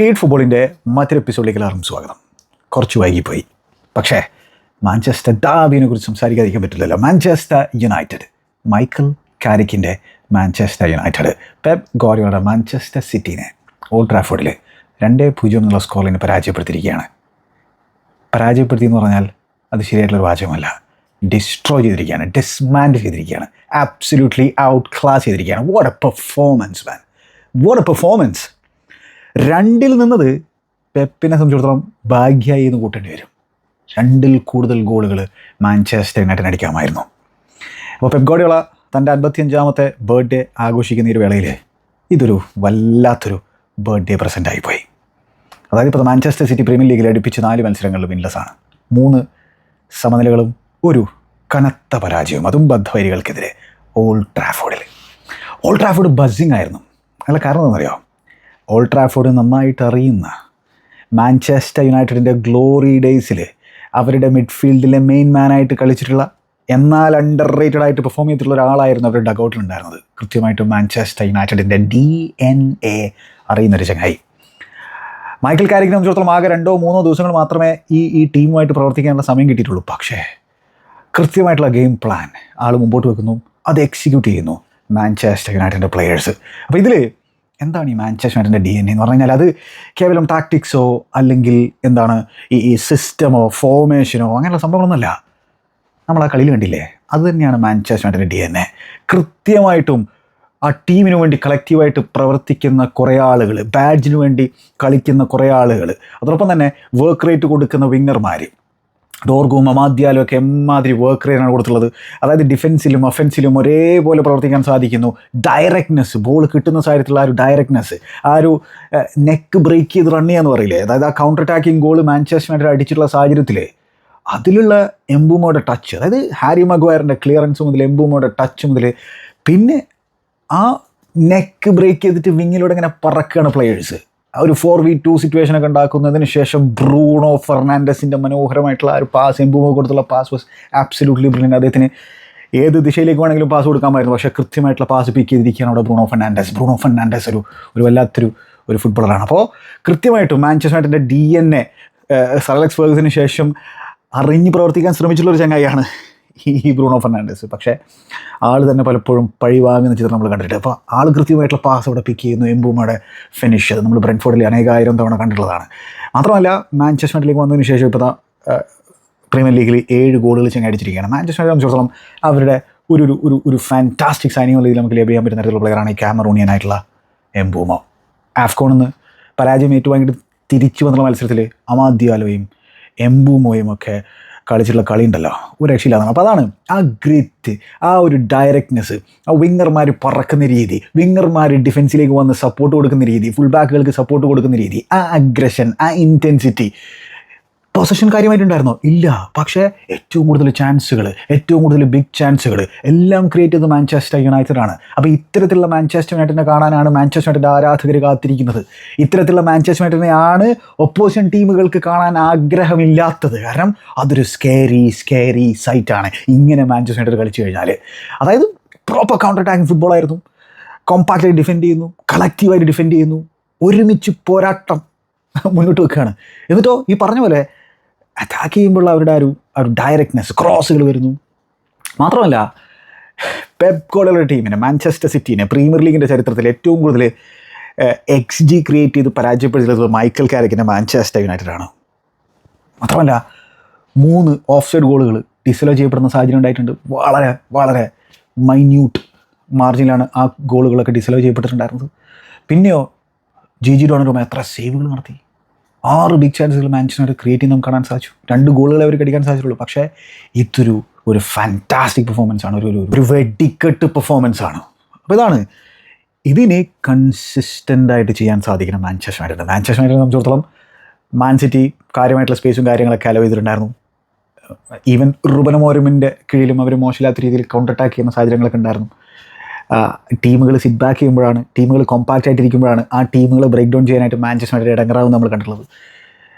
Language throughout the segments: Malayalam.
ക്രിയേറ്റ് ഫുട്ബോളിന്റെ മറ്റൊരു എപ്പിസോഡിലേക്ക് എല്ലാവർക്കും സ്വാഗതം. കുറച്ച് വൈകിപ്പോയി. പക്ഷേ മാഞ്ചസ്റ്റർ ഡാബിനെ കുറിച്ച് സംസാരിക്കാതിരിക്കാൻ പറ്റില്ലല്ലോ. Manchester United. മൈക്കിൾ കാരിക്കിന്റെ മാഞ്ചസ്റ്റർ യുണൈറ്റഡ്. പെപ് ഗോറിയോടെ മാഞ്ചസ്റ്റർ സിറ്റിനെ ഓൾഡ് ട്രാഫോർഡിൽ രണ്ട് പൂജ്യം എന്നുള്ള സ്കോറിന് പരാജയപ്പെടുത്തിയിരിക്കുകയാണ്. പരാജയപ്പെടുത്തി എന്ന് പറഞ്ഞാൽ അത് ശരിയായിട്ടുള്ള വാചകമല്ല. ഡിസ്ട്രോയ് ചെയ്തിരിക്കുകയാണ്. ഡിസ്മാൻഡ് ചെയ്തിരിക്കുകയാണ്. ആബ്സല്യൂട്ട്ലി ഔട്ട് ക്ലാസ് ചെയ്തിരിക്കുകയാണ്. What a performance man what a performance രണ്ടിൽ നിന്നത് പെപ്പിനെ സംബന്ധിച്ചിടത്തോളം ഭാഗ്യമായി എന്ന് കൂട്ടേണ്ടി വരും. രണ്ടിൽ കൂടുതൽ ഗോളുകൾ മാഞ്ചസ്റ്റർ യുണൈറ്റഡ് അടിക്കാമായിരുന്നു. അപ്പോൾ പെപ് ഗോഡിയോള തന്റെ അൻപത്തിയഞ്ചാമത്തെ ബർത്ത്ഡേ ആഘോഷിക്കുന്ന ഒരു വേളയിൽ ഇതൊരു വല്ലാത്തൊരു ബർത്ത്ഡേ പ്രസന്റ് ആയിപ്പോയി അതായത് ഇപ്പോൾ മാഞ്ചസ്റ്റർ സിറ്റി പ്രീമിയർ ലീഗിൽ അടുപ്പിച്ച് നാല് മത്സരങ്ങളിൽ വിൻലെസ്സാണ് മൂന്ന് സമനിലകളും ഒരു കനത്ത പരാജയവും അതും ബദ്ധവരികൾക്കെതിരെ ഓൾഡ് ട്രാഫോർഡിൽ ഓൾഡ് ട്രാഫോർഡ് ബസ്സിങ് ആയിരുന്നു. അതിനുള്ള കാരണം എന്താണെന്നറിയോ? ഓൾഡ് ട്രാഫോർഡ് നന്നായിട്ട് അറിയുന്ന മാഞ്ചസ്റ്റർ യുണൈറ്റഡിന്റെ ഗ്ലോറി ഡേയ്സിൽ അവരുടെ മിഡ്ഫീൽഡിലെ മെയിൻ മാനായിട്ട് കളിച്ചിട്ടുള്ള എന്നാൽ അണ്ടർ റേറ്റഡ് ആയിട്ട് പെർഫോം ചെയ്തിട്ടുള്ള ഒരാളായിരുന്നു അവരുടെ ഡഗൗട്ടിലുണ്ടായിരുന്നത് കൃത്യമായിട്ടും മാഞ്ചസ്റ്റർ യുണൈറ്റഡിന്റെ ഡി എൻ എ അറിയുന്നൊരു ചങ്ങായി. മൈക്കിൾ കാരിക്കിനെ സംബന്ധിച്ചിടത്തോളം ആകെ രണ്ടോ മൂന്നോ ദിവസങ്ങൾ മാത്രമേ ഈ ഈ ടീമുമായിട്ട് പ്രവർത്തിക്കാനുള്ള സമയം കിട്ടിയിട്ടുള്ളൂ. പക്ഷേ കൃത്യമായിട്ടുള്ള ഗെയിം പ്ലാൻ ആൾ മുമ്പോട്ട് വെക്കുന്നു. അത് എക്സിക്യൂട്ട് ചെയ്യുന്നു മാഞ്ചസ്റ്റർ യുണൈറ്റഡിന്റെ പ്ലെയേഴ്സ് അപ്പോൾ ഇതിൽ എന്താണ് ഈ മാഞ്ചസ്റ്റർ ഡി എൻ എന്ന് പറഞ്ഞു കഴിഞ്ഞാൽ അത് കേവലം ടാക്ടിക്സോ അല്ലെങ്കിൽ എന്താണ് ഈ ഈ സിസ്റ്റമോ ഫോർമേഷനോ അങ്ങനെയുള്ള സംഭവങ്ങളൊന്നുമല്ല. നമ്മൾ ആ കളിയിൽ കണ്ടില്ലേ? അത് തന്നെയാണ് മാഞ്ചസ്റ്റർ ഡി എൻ എ കൃത്യമായിട്ടും ആ ടീമിന് വേണ്ടി കളക്റ്റീവായിട്ട് പ്രവർത്തിക്കുന്ന കുറേ ആളുകൾ ബാഡ്ജിന് വേണ്ടി കളിക്കുന്ന കുറേ ആളുകൾ അതോടൊപ്പം തന്നെ വർക്ക് റേറ്റ് കൊടുക്കുന്ന വിങ്ങർമാർ ഡോർഗും അമാദ്യാലും ഒക്കെ എമ്മാതിരി വർക്ക് റേറ്റാണ് കൊടുത്തുള്ളത്. അതായത് ഡിഫൻസിലും അഫൻസിലും ഒരേപോലെ പ്രവർത്തിക്കാൻ സാധിക്കുന്നു. ഡയറക്റ്റ്നെസ് ബോൾ കിട്ടുന്ന സാഹചര്യത്തിലുള്ള ആ ഒരു ഡയറക്റ്റ്നെസ് ആ ഒരു നെക്ക് ബ്രേക്ക് ചെയ്ത് റൺ ചെയ്യാന്ന് പറയില്ലേ? അതായത് ആ counter attacking goal Manchester United അടിച്ചിട്ടുള്ള സാഹചര്യത്തിൽ അതിലുള്ള എംബുമോയുടെ ടച്ച് അതായത് ഹാരി മഗ്വയറിന്റെ ക്ലിയറൻസ് മുതൽ എംബുമോയുടെ ടച്ച് മുതൽ പിന്നെ ആ നെക്ക് ബ്രേക്ക് ചെയ്തിട്ട് വിങ്ങിലൂടെ ഇങ്ങനെ പറക്കുകയാണ് പ്ലെയേഴ്സ് ഒരു ഫോർ വി ടു സിറ്റുവേഷനൊക്കെ ഉണ്ടാക്കുന്നതിന് ശേഷം ബ്രൂണോ ഫെർണാൻഡസിന്റെ മനോഹരമായിട്ടുള്ള ഒരു പാസ് എംബൂമോ കൊടുത്തുള്ള പാസ് വാസ് ആബ്സലൂട്ട്ലി ബ്രില്യൻ അദ്ദേഹത്തിന് ഏത് ദിശയിലേക്ക് വേണമെങ്കിലും പാസ് കൊടുക്കാമായിരുന്നു. പക്ഷേ കൃത്യമായിട്ടുള്ള പാസ് പിക്ക് ചെയ്തിരിക്കുകയാണ് അവിടെ ബ്രൂണോ ഫെർണാൻഡസ് ബ്രൂണോ ഫെർണാൻഡസ് ഒരു ഒരു വല്ലാത്തൊരു ഒരു ഫുട്ബോളറാണ് അപ്പോൾ കൃത്യമായിട്ടും മാഞ്ചസ്റ്റർ യുണൈറ്റഡിന്റെ ഡി എൻ എ സർലക്സ് ഫേഴ്സിന് ശേഷം അറിഞ്ഞ് പ്രവർത്തിക്കാൻ ശ്രമിച്ചിട്ടുള്ള ഒരു ചങ്ങായിയാണ് ഈ ബ്രൂണോ ഫെർണാണ്ടസ്. പക്ഷേ ആൾ തന്നെ പലപ്പോഴും പഴിവാങ്ങുന്ന ചിത്രം നമ്മൾ കണ്ടിട്ടുണ്ട്. അപ്പോൾ ആൾ കൃത്യമായിട്ടുള്ള പാസ് അവിടെ പിക്ക് ചെയ്യുന്നു എംബൂമയുടെ ഫിനിഷ് അത് നമ്മൾ ബ്രെൻഫോർഡിൽ അനേകായിരം തവണ കണ്ടിട്ടുള്ളതാണ്. മാത്രമല്ല മാഞ്ചസ്റ്റർ യുണൈറ്റഡിലേക്ക് വന്നതിന് ശേഷം ഇപ്പോൾ പ്രീമിയർ ലീഗിൽ ഏഴ് ഗോളുകൾ ചെങ്ങ അടിച്ചിരിക്കുകയാണ്. മാഞ്ചസ്റ്റർ യുണൈറ്റഡ് സംബന്ധിച്ചിടത്തോളം അവരുടെ ഒരു ഒരു ഒരു ഒരു ഫാന്റാസ്റ്റിക് സൈനിങ് രീതിയിൽ നമുക്ക് ലഭ്യം പറ്റുന്ന തരത്തിലുള്ള പ്ലെയറാണ് ഈ ക്യാമറൂണിയൻ ആയിട്ടുള്ള എംബൂമ നിന്ന് പരാജയം ഏറ്റുവാങ്ങിയിട്ട് തിരിച്ചു വന്നുള്ള മത്സരത്തിൽ അമാദ്യാലോയും എംബൂമോയും ഒക്കെ കളിച്ചിട്ടുള്ള കളി ഉണ്ടല്ലോ ഒരു രക്ഷയില്ലാതാണ് അപ്പോൾ അതാണ് ആ ഗ്രിറ്റ് ആ ഒരു ഡയറക്റ്റ്നെസ് ആ വിങ്ങർമാർ പറക്കുന്ന രീതി വിങ്ങർമാർ ഡിഫൻസിലേക്ക് വന്ന് സപ്പോർട്ട് കൊടുക്കുന്ന രീതി ഫുൾ ബാക്കുകൾക്ക് സപ്പോർട്ട് കൊടുക്കുന്ന രീതി ആ അഗ്രഷൻ ആ ഇന്റൻസിറ്റി പൊസഷൻ കാര്യമായിട്ടുണ്ടായിരുന്നോ? ഇല്ല. പക്ഷേ ഏറ്റവും കൂടുതൽ ചാൻസുകൾ ഏറ്റവും കൂടുതൽ ബിഗ് ചാൻസുകൾ എല്ലാം ക്രിയേറ്റ് ചെയ്തത് മാഞ്ചസ്റ്റർ യുണൈറ്റഡ് ആണ്. അപ്പോൾ ഇത്തരത്തിലുള്ള മാഞ്ചസ്റ്റർ യുണൈറ്റഡിനെ കാണാനാണ് മാഞ്ചസ്റ്റർ യുണൈറ്റഡ് ആരാധകർ കാത്തിരിക്കുന്നത്. ഇത്തരത്തിലുള്ള മാഞ്ചസ്റ്റർ യുണൈറ്റഡിനെയാണ് ഒപ്പോസിഷൻ ടീമുകൾക്ക് കാണാൻ ആഗ്രഹമില്ലാത്തത്. കാരണം അതൊരു സ്കേരി സ്കേരി സൈറ്റാണ് ഇങ്ങനെ മാഞ്ചസ്റ്റർ യുണൈറ്റഡ് കളിച്ചു കഴിഞ്ഞാൽ അതായത് പ്രോപ്പർ കൗണ്ടർ അറ്റാക്കിംഗ് ഫുട്ബോളായിരുന്നു കോമ്പാക്റ്റായി ഡിഫെൻഡ് ചെയ്യുന്നു. കളക്റ്റീവായിട്ട് ഡിഫെൻഡ് ചെയ്യുന്നു. ഒരുമിച്ച് പോരാട്ടം മുന്നോട്ട് വെക്കുകയാണ്. എന്നിട്ടോ ഈ പറഞ്ഞ പോലെ അറ്റാക്ക് ചെയ്യുമ്പോഴുള്ള അവരുടെ ഒരു ഒരു ഡയറക്റ്റ്നെസ് ക്രോസുകൾ വരുന്നു. മാത്രമല്ല പെപ് ഗോളുടെ ടീമിനെ മാഞ്ചസ്റ്റർ സിറ്റീനെ പ്രീമിയർ ലീഗിന്റെ ചരിത്രത്തിൽ ഏറ്റവും കൂടുതൽ എക്സ് ജി ക്രിയേറ്റ് ചെയ്ത് പരാജയപ്പെടുത്തിയത് മൈക്കൽ കാരക്കിന്റെ മാഞ്ചസ്റ്റർ യുണൈറ്റഡ് ആണ്. മാത്രമല്ല മൂന്ന് ഓഫ് സൈഡ് ഗോളുകൾ ഡിസലോ ചെയ്യപ്പെടുന്ന സാഹചര്യം ഉണ്ടായിട്ടുണ്ട്. വളരെ വളരെ മൈന്യൂട്ട് മാർജിനിലാണ് ആ ഗോളുകളൊക്കെ ഡിസലോ ചെയ്യപ്പെട്ടിട്ടുണ്ടായിരുന്നത്. പിന്നെയോ ജി ജി ഡോണറും എത്ര സേവുകൾ നടത്തി. ആറ് ബിഗ് ചാൻസുകൾ മാഞ്ചസ്റ്റർ ക്രിയേറ്റ് ചെയ്ത് നമുക്ക് കാണാൻ സാധിച്ചു. രണ്ട് ഗോളുകൾ അവർക്ക് അടിക്കാൻ സാധിച്ചുള്ളൂ. പക്ഷേ ഇതൊരു ഒരു ഫാന്റാസ്റ്റിക് പെർഫോമൻസ് ആണ്. ഒരു ഒരു വെടിക്കെട്ട് പെർഫോമൻസ് ആണ്. അപ്പോൾ ഇതാണ്. ഇതിനെ കൺസിസ്റ്റന്റ് ആയിട്ട് ചെയ്യാൻ സാധിക്കണം മാഞ്ചസ്റ്റർ യുണൈറ്റഡ് മാഞ്ചസ്റ്റർ യുണൈറ്റഡ് സംബന്ധിച്ചിടത്തോളം മാൻ സിറ്റി കാര്യമായിട്ടുള്ള സ്പേസും കാര്യങ്ങളൊക്കെ അലോ ചെയ്തിട്ടുണ്ടായിരുന്നു. ഈവൻ റുബനമോരമിന്റെ കീഴിലും അവർ മോശമില്ലാത്ത രീതിയിൽ കൗണ്ടർ അറ്റാക്ക് ചെയ്യുന്ന സാഹചര്യങ്ങളൊക്കെ ഉണ്ടായിരുന്നു. ടീമുകൾ സിറ്റ് ചെയ്യുമ്പോഴാണ് ടീമുകൾ കോമ്പാക്റ്റ് ആയിട്ടിരിക്കുമ്പോഴാണ് ആ ടീമുകൾ ബ്രേക്ക് ഡൗൺ ചെയ്യാനായിട്ട് മാഞ്ചസ്റ്റർ ഇടങ്ങറാവും നമ്മൾ കണ്ടിട്ടുള്ളത്.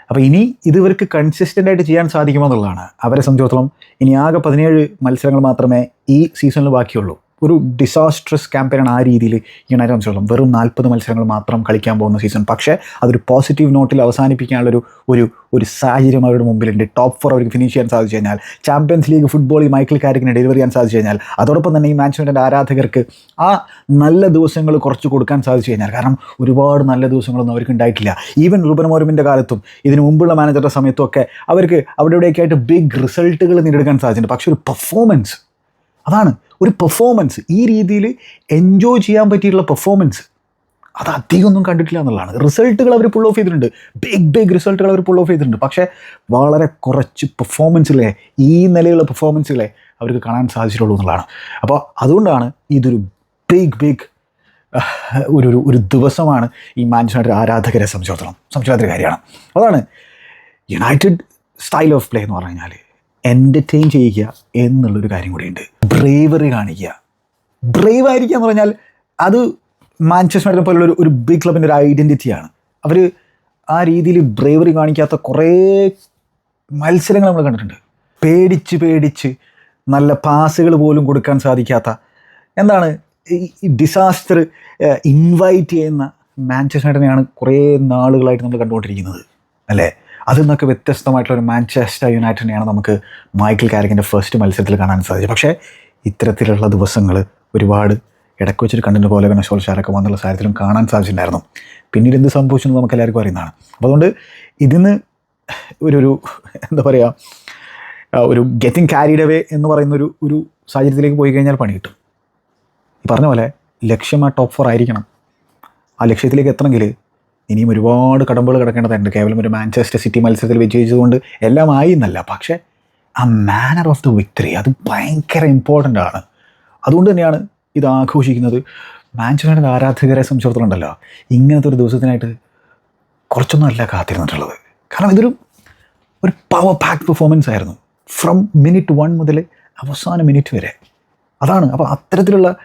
അപ്പോൾ ഇനി ഇതുവർക്ക് ഇവർക്ക് കൺസിസ്റ്റന്റ് ആയിട്ട് ചെയ്യാൻ സാധിക്കുമോ എന്നുള്ളതാണ്. അവരെ സംബന്ധിച്ചിടത്തോളം ഇനി ആകെ പതിനേഴ് മത്സരങ്ങൾ മാത്രമേ ഈ സീസണിൽ ബാക്കിയുള്ളൂ. ഒരു ഡിസാസ്ട്രസ് ക്യാമ്പയിനാണ് ആ രീതിയിൽ യുണൈറ്റഡ് സംബന്ധിച്ചോളം വെറും നാൽപ്പത് മത്സരങ്ങൾ മാത്രം കളിക്കാൻ പോകുന്ന സീസൺ പക്ഷേ അതൊരു പോസിറ്റീവ് നോട്ടിൽ അവസാനിപ്പിക്കാനുള്ളൊരു ഒരു ഒരു സാഹചര്യം അവരുടെ മുമ്പിലുണ്ട്. ടോപ്പ് ഫോർ അവർക്ക് ഫിനിഷ് ചെയ്യാൻ സാധിച്ചു കഴിഞ്ഞാൽ ചാമ്പ്യൻസ് ലീഗ് ഫുട്ബോളിൽ മൈക്കിൾ കാരിക്കിനെ ഡെലിവറി ചെയ്യാൻ സാധിച്ചു കഴിഞ്ഞാൽ അതോടൊപ്പം തന്നെ ഈ മാനേജ്മെന്റിന്റെ ആരാധകർക്ക് ആ നല്ല ദിവസങ്ങൾ കുറച്ച് കൊടുക്കാൻ സാധിച്ചു കഴിഞ്ഞാൽ കാരണം ഒരുപാട് നല്ല ദിവസങ്ങളൊന്നും അവർക്ക് ഉണ്ടായിട്ടില്ല. ഈവൻ റുബൻ മോരുമിന്റെ കാലത്തും ഇതിന് മുമ്പുള്ള മാനേജറുടെ സമയത്തും ഒക്കെ അവർക്ക് അവിടെ ഇവിടെയൊക്കെ ആയിട്ട് ബിഗ് റിസൾട്ടുകൾ നേടിയെടുക്കാൻ സാധിച്ചിട്ടുണ്ട്. പക്ഷേ ഒരു പെർഫോമൻസ് അതാണ് ഒരു പെർഫോമൻസ് ഈ രീതിയിൽ എൻജോയ് ചെയ്യാൻ പറ്റിയിട്ടുള്ള പെർഫോമൻസ് അത് അധികമൊന്നും കണ്ടിട്ടില്ല എന്നുള്ളതാണ്. റിസൾട്ടുകൾ അവർ പുൾ ഓഫ് ചെയ്തിട്ടുണ്ട്. ബിഗ് ബിഗ് റിസൾട്ടുകൾ അവർ പുൾ ഓഫ് ചെയ്തിട്ടുണ്ട്. പക്ഷേ വളരെ കുറച്ച് പെർഫോമൻസിലെ ഈ നിലയിലുള്ള പെർഫോമൻസുകളെ അവർക്ക് കാണാൻ സാധിച്ചിട്ടുള്ളൂ എന്നുള്ളതാണ്. അപ്പോൾ അതുകൊണ്ടാണ് ഇതൊരു ബിഗ് ബിഗ് ഒരു ഒരു ദിവസമാണ് ഈ മാഞ്ചസ്റ്റർ ആരാധകരെ സംബന്ധിച്ചിടത്തോളം സംബന്ധിച്ചാത്തൊരു കാര്യമാണ്. അതാണ് യുണൈറ്റഡ് സ്റ്റൈൽ ഓഫ് പ്ലേ എന്ന് പറഞ്ഞു കഴിഞ്ഞാൽ എന്റർടൈൻ ചെയ്യുക എന്നുള്ളൊരു കാര്യം കൂടിയുണ്ട്. ബ്രേവറി കാണിക്കുക. ബ്രേവ് ആയിരിക്കുക എന്ന് പറഞ്ഞാൽ അത് മാഞ്ചസ്റ്റർ യുണൈറ്റഡ് പോലുള്ള ഒരു ഒരു ബിഗ് ക്ലബിന്റെ ഒരു ഐഡന്റിറ്റിയാണ് അവർ ആ രീതിയിൽ ബ്രേവറി കാണിക്കാത്ത കുറേ മത്സരങ്ങൾ നമ്മൾ കണ്ടിട്ടുണ്ട്. പേടിച്ച് പേടിച്ച് നല്ല പാസുകൾ പോലും കൊടുക്കാൻ സാധിക്കാത്ത എന്താണ് ഈ ഡിസാസ്റ്റർ ഇൻവൈറ്റ് ചെയ്യുന്ന മാഞ്ചസ്റ്റർ യുണൈറ്റഡിനെയാണ് കുറേ നാളുകളായിട്ട് നമ്മൾ കണ്ടുകൊണ്ടിരിക്കുന്നത്. അല്ലേ? അതിൽ നിന്നൊക്കെ വ്യത്യസ്തമായിട്ടുള്ള ഒരു മാഞ്ചസ്റ്റർ യുണൈറ്റഡിനെയാണ് നമുക്ക് മൈക്കിൾ കാരക്കിന്റെ ഫസ്റ്റ് മത്സരത്തിൽ കാണാൻ സാധിച്ചത്. പക്ഷേ ഇത്തരത്തിലുള്ള ദിവസങ്ങൾ ഒരുപാട് ഇടയ്ക്ക് വെച്ചൊരു കണ്ടിന്റെ പോലെ തന്നെ ഷോൾഷാരൊക്കെ വന്നുള്ള സാഹചര്യത്തിലും കാണാൻ സാധിച്ചിട്ടുണ്ടായിരുന്നു. പിന്നീട് എന്ത് സംഭവിച്ചു എന്ന് നമുക്ക് എല്ലാവർക്കും അറിയുന്നതാണ്. അപ്പോൾ അതുകൊണ്ട് ഇതിന്ന് ഒരു ഒരു എന്താ പറയുക ഒരു ഗെറ്റിംഗ് ക്യാരിഡ് അവേ എന്ന് പറയുന്ന ഒരു ഒരു സാഹചര്യത്തിലേക്ക് പോയി കഴിഞ്ഞാൽ പണി കിട്ടും. പറഞ്ഞ പോലെ ലക്ഷ്യം ആ ടോപ്പ് ഫോർ ആയിരിക്കണം. ആ ലക്ഷ്യത്തിലേക്ക് എത്തണമെങ്കിൽ ഇനിയും ഒരുപാട് കടമ്പകൾ കിടക്കേണ്ടതുണ്ട്. കേവലം ഒരു മാഞ്ചസ്റ്റർ സിറ്റി മത്സരത്തിൽ വിജയിച്ചതുകൊണ്ട് എല്ലാം ആയി എന്നല്ല പക്ഷേ ആ മാനർ ഓഫ് ദ വിക്ടറി അത് ഭയങ്കര ഇമ്പോർട്ടന്റ് ആണ്. അതുകൊണ്ട് തന്നെയാണ് ഇത് ആഘോഷിക്കുന്നത്. മാഞ്ചസ്റ്റർ ആരാധകരെ സംബന്ധിച്ചിടത്തോളം ഇങ്ങനത്തെ ഒരു ദിവസത്തിനായിട്ട് കുറച്ചൊന്നുമല്ല കാത്തിരുന്നിട്ടുള്ളത്. കാരണം ഇതൊരു ഒരു പവർ പാക്ക് പെർഫോമൻസ് ആയിരുന്നു. ഫ്രം മിനിറ്റ് വൺ മുതൽ അവസാന മിനിറ്റ് വരെ. അതാണ്. അപ്പോൾ അത്തരത്തിലുള്ള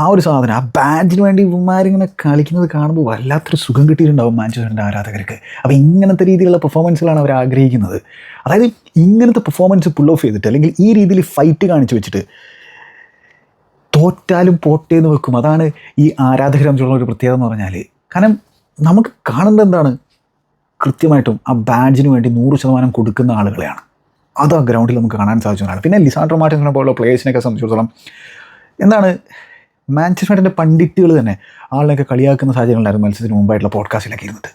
ആ ഒരു സാധനം ആ ബാൻഡിന് വേണ്ടി ഇവന്മാരിങ്ങനെ കളിക്കുന്നത് കാണുമ്പോൾ വല്ലാത്തൊരു സുഖം കിട്ടിയിട്ടുണ്ടാവും മാഞ്ചസ്റ്ററിന്റെ ആരാധകർക്ക്. അപ്പോൾ ഇങ്ങനത്തെ രീതിയിലുള്ള പെർഫോമൻസുകളാണ് അവർ ആഗ്രഹിക്കുന്നത്. അതായത് ഇങ്ങനത്തെ പെർഫോമൻസ് പുൾ ഓഫ് ചെയ്തിട്ട് അല്ലെങ്കിൽ ഈ രീതിയിൽ ഫൈറ്റ് കാണിച്ചു വെച്ചിട്ട് തോറ്റാലും പോട്ടെ എന്ന് വെക്കും. അതാണ് ഈ ആരാധകരെ സംബന്ധിച്ചുള്ള ഒരു പ്രത്യേകത എന്ന് പറഞ്ഞാൽ കാരണം നമുക്ക് കാണേണ്ടത് എന്താണ്? കൃത്യമായിട്ടും ആ ബാഡ്ജിന് വേണ്ടി നൂറ് ശതമാനം കൊടുക്കുന്ന ആളുകളെയാണ്. അത് ആ ഗ്രൗണ്ടിൽ നമുക്ക് കാണാൻ സാധിച്ചതാണ് പിന്നെ ലിസാൻഡ്രോ മാറ്റിനെ പോലുള്ള പ്ലേയേഴ്സിനെയൊക്കെ സംബന്ധിച്ചിടത്തോളം എന്താണ്? മാഞ്ചസ്റ്റർ പണ്ഡിറ്റുകൾ തന്നെ ആളിനെയൊക്കെ കളിയാക്കുന്ന സാഹചര്യങ്ങളുണ്ടായിരുന്നു മത്സരത്തിന് മുമ്പായിട്ടുള്ള പോഡ്കാസ്റ്റിലൊക്കെ ഇരുന്നത്.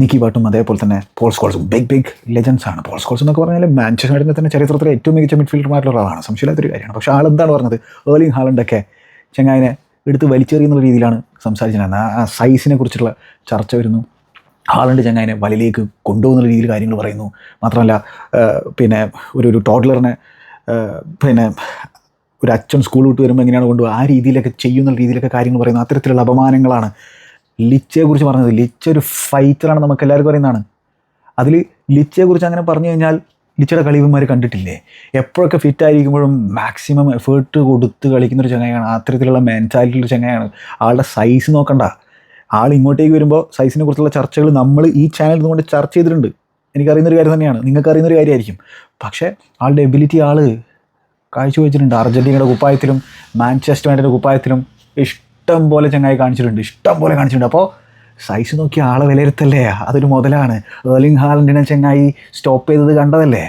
നിക്കി ബാട്ടും അതേപോലെ തന്നെ പോൾ സ്കോൾസും. ബിഗ് ബിഗ് ലെജൻസ് ആണ്. പോൾ സ്കോൾസ് എന്നൊക്കെ പറഞ്ഞാൽ മാഞ്ചസ്റ്റർ തന്നെ ചരിത്രത്തിലെ ഏറ്റവും മികച്ച മിഡ്ഫീൽഡർമായിട്ടുള്ള ഒരാളാണ്. സംശയമില്ലാത്തൊരു കാര്യമാണ്. പക്ഷേ ആളെന്താണ് പറഞ്ഞത്? ഏർലിംഗ് ഹാളണ്ടൊക്കെ ചെങ്ങായിനെ എടുത്ത് വലിച്ചെറിയുന്ന രീതിയിലാണ് സംസാരിച്ചിരുന്നത് ആ സൈസിനെ കുറിച്ചുള്ള ചർച്ച വരുന്നു. ഹാളണ്ട് ചങ്ങായിനെ വലയിലേക്ക് കൊണ്ടുപോകുന്ന രീതിയിൽ കാര്യങ്ങൾ പറയുന്നു. മാത്രമല്ല പിന്നെ ഒരു ഒരു ടോഡ്ലറിനെ പിന്നെ ഒരു അച്ഛൻ സ്കൂൾ വിട്ട് വരുമ്പോൾ എങ്ങനെയാണ് കൊണ്ടുപോകുക ആ രീതിയിലൊക്കെ ചെയ്യുന്ന രീതിയിലൊക്കെ കാര്യങ്ങൾ പറയുന്നത് അത്തരത്തിലുള്ള അപമാനങ്ങളാണ്. ലിച്ചയെക്കുറിച്ച് പറഞ്ഞത് ലിച്ച ഒരു ഫൈറ്ററാണ് നമുക്ക് എല്ലാവർക്കും അറിയുന്നതാണ്. അതിൽ ലിച്ചയെക്കുറിച്ച് അങ്ങനെ പറഞ്ഞു കഴിഞ്ഞാൽ ലിച്ചയുടെ കളിവന്മാർ കണ്ടിട്ടില്ലേ? എപ്പോഴൊക്കെ ഫിറ്റ് ആയിരിക്കുമ്പോഴും മാക്സിമം എഫേർട്ട് കൊടുത്ത് കളിക്കുന്ന ഒരു ചങ്ങായാണ് അത്തരത്തിലുള്ള മെന്റാലിറ്റി ഒരു ചങ്ങായാണ് ആളുടെ സൈസ് നോക്കണ്ട. ആൾ ഇങ്ങോട്ടേക്ക് വരുമ്പോൾ സൈസിനെ കുറിച്ചുള്ള ചർച്ചകൾ നമ്മൾ ഈ ചാനലിൽ നിന്നുകൊണ്ട് ചർച്ച ചെയ്തിട്ടുണ്ട്. എനിക്കറിയുന്നൊരു കാര്യം തന്നെയാണ്. നിങ്ങൾക്ക് അറിയുന്നൊരു കാര്യമായിരിക്കും. പക്ഷേ ആളുടെ എബിലിറ്റി ആൾ കാഴ്ചവെച്ചിട്ടുണ്ട്. അർജന്റീനയുടെ കുപ്പായത്തിലും മാഞ്ചസ്റ്റർ യുണൈറ്റഡ് കുപ്പായത്തിലും ഇഷ്ടം പോലെ ചങ്ങായി കാണിച്ചിട്ടുണ്ട്. ഇഷ്ടം പോലെ കാണിച്ചിട്ടുണ്ട്. അപ്പോൾ സൈസ് നോക്കി ആളെ വിലയിരുത്തല്ലേ? അതൊരു മുതലാണ്. ഏർലിംഗ് ഹാലൻഡിനെ ചങ്ങായി സ്റ്റോപ്പ് ചെയ്തത് കണ്ടതല്ലേ?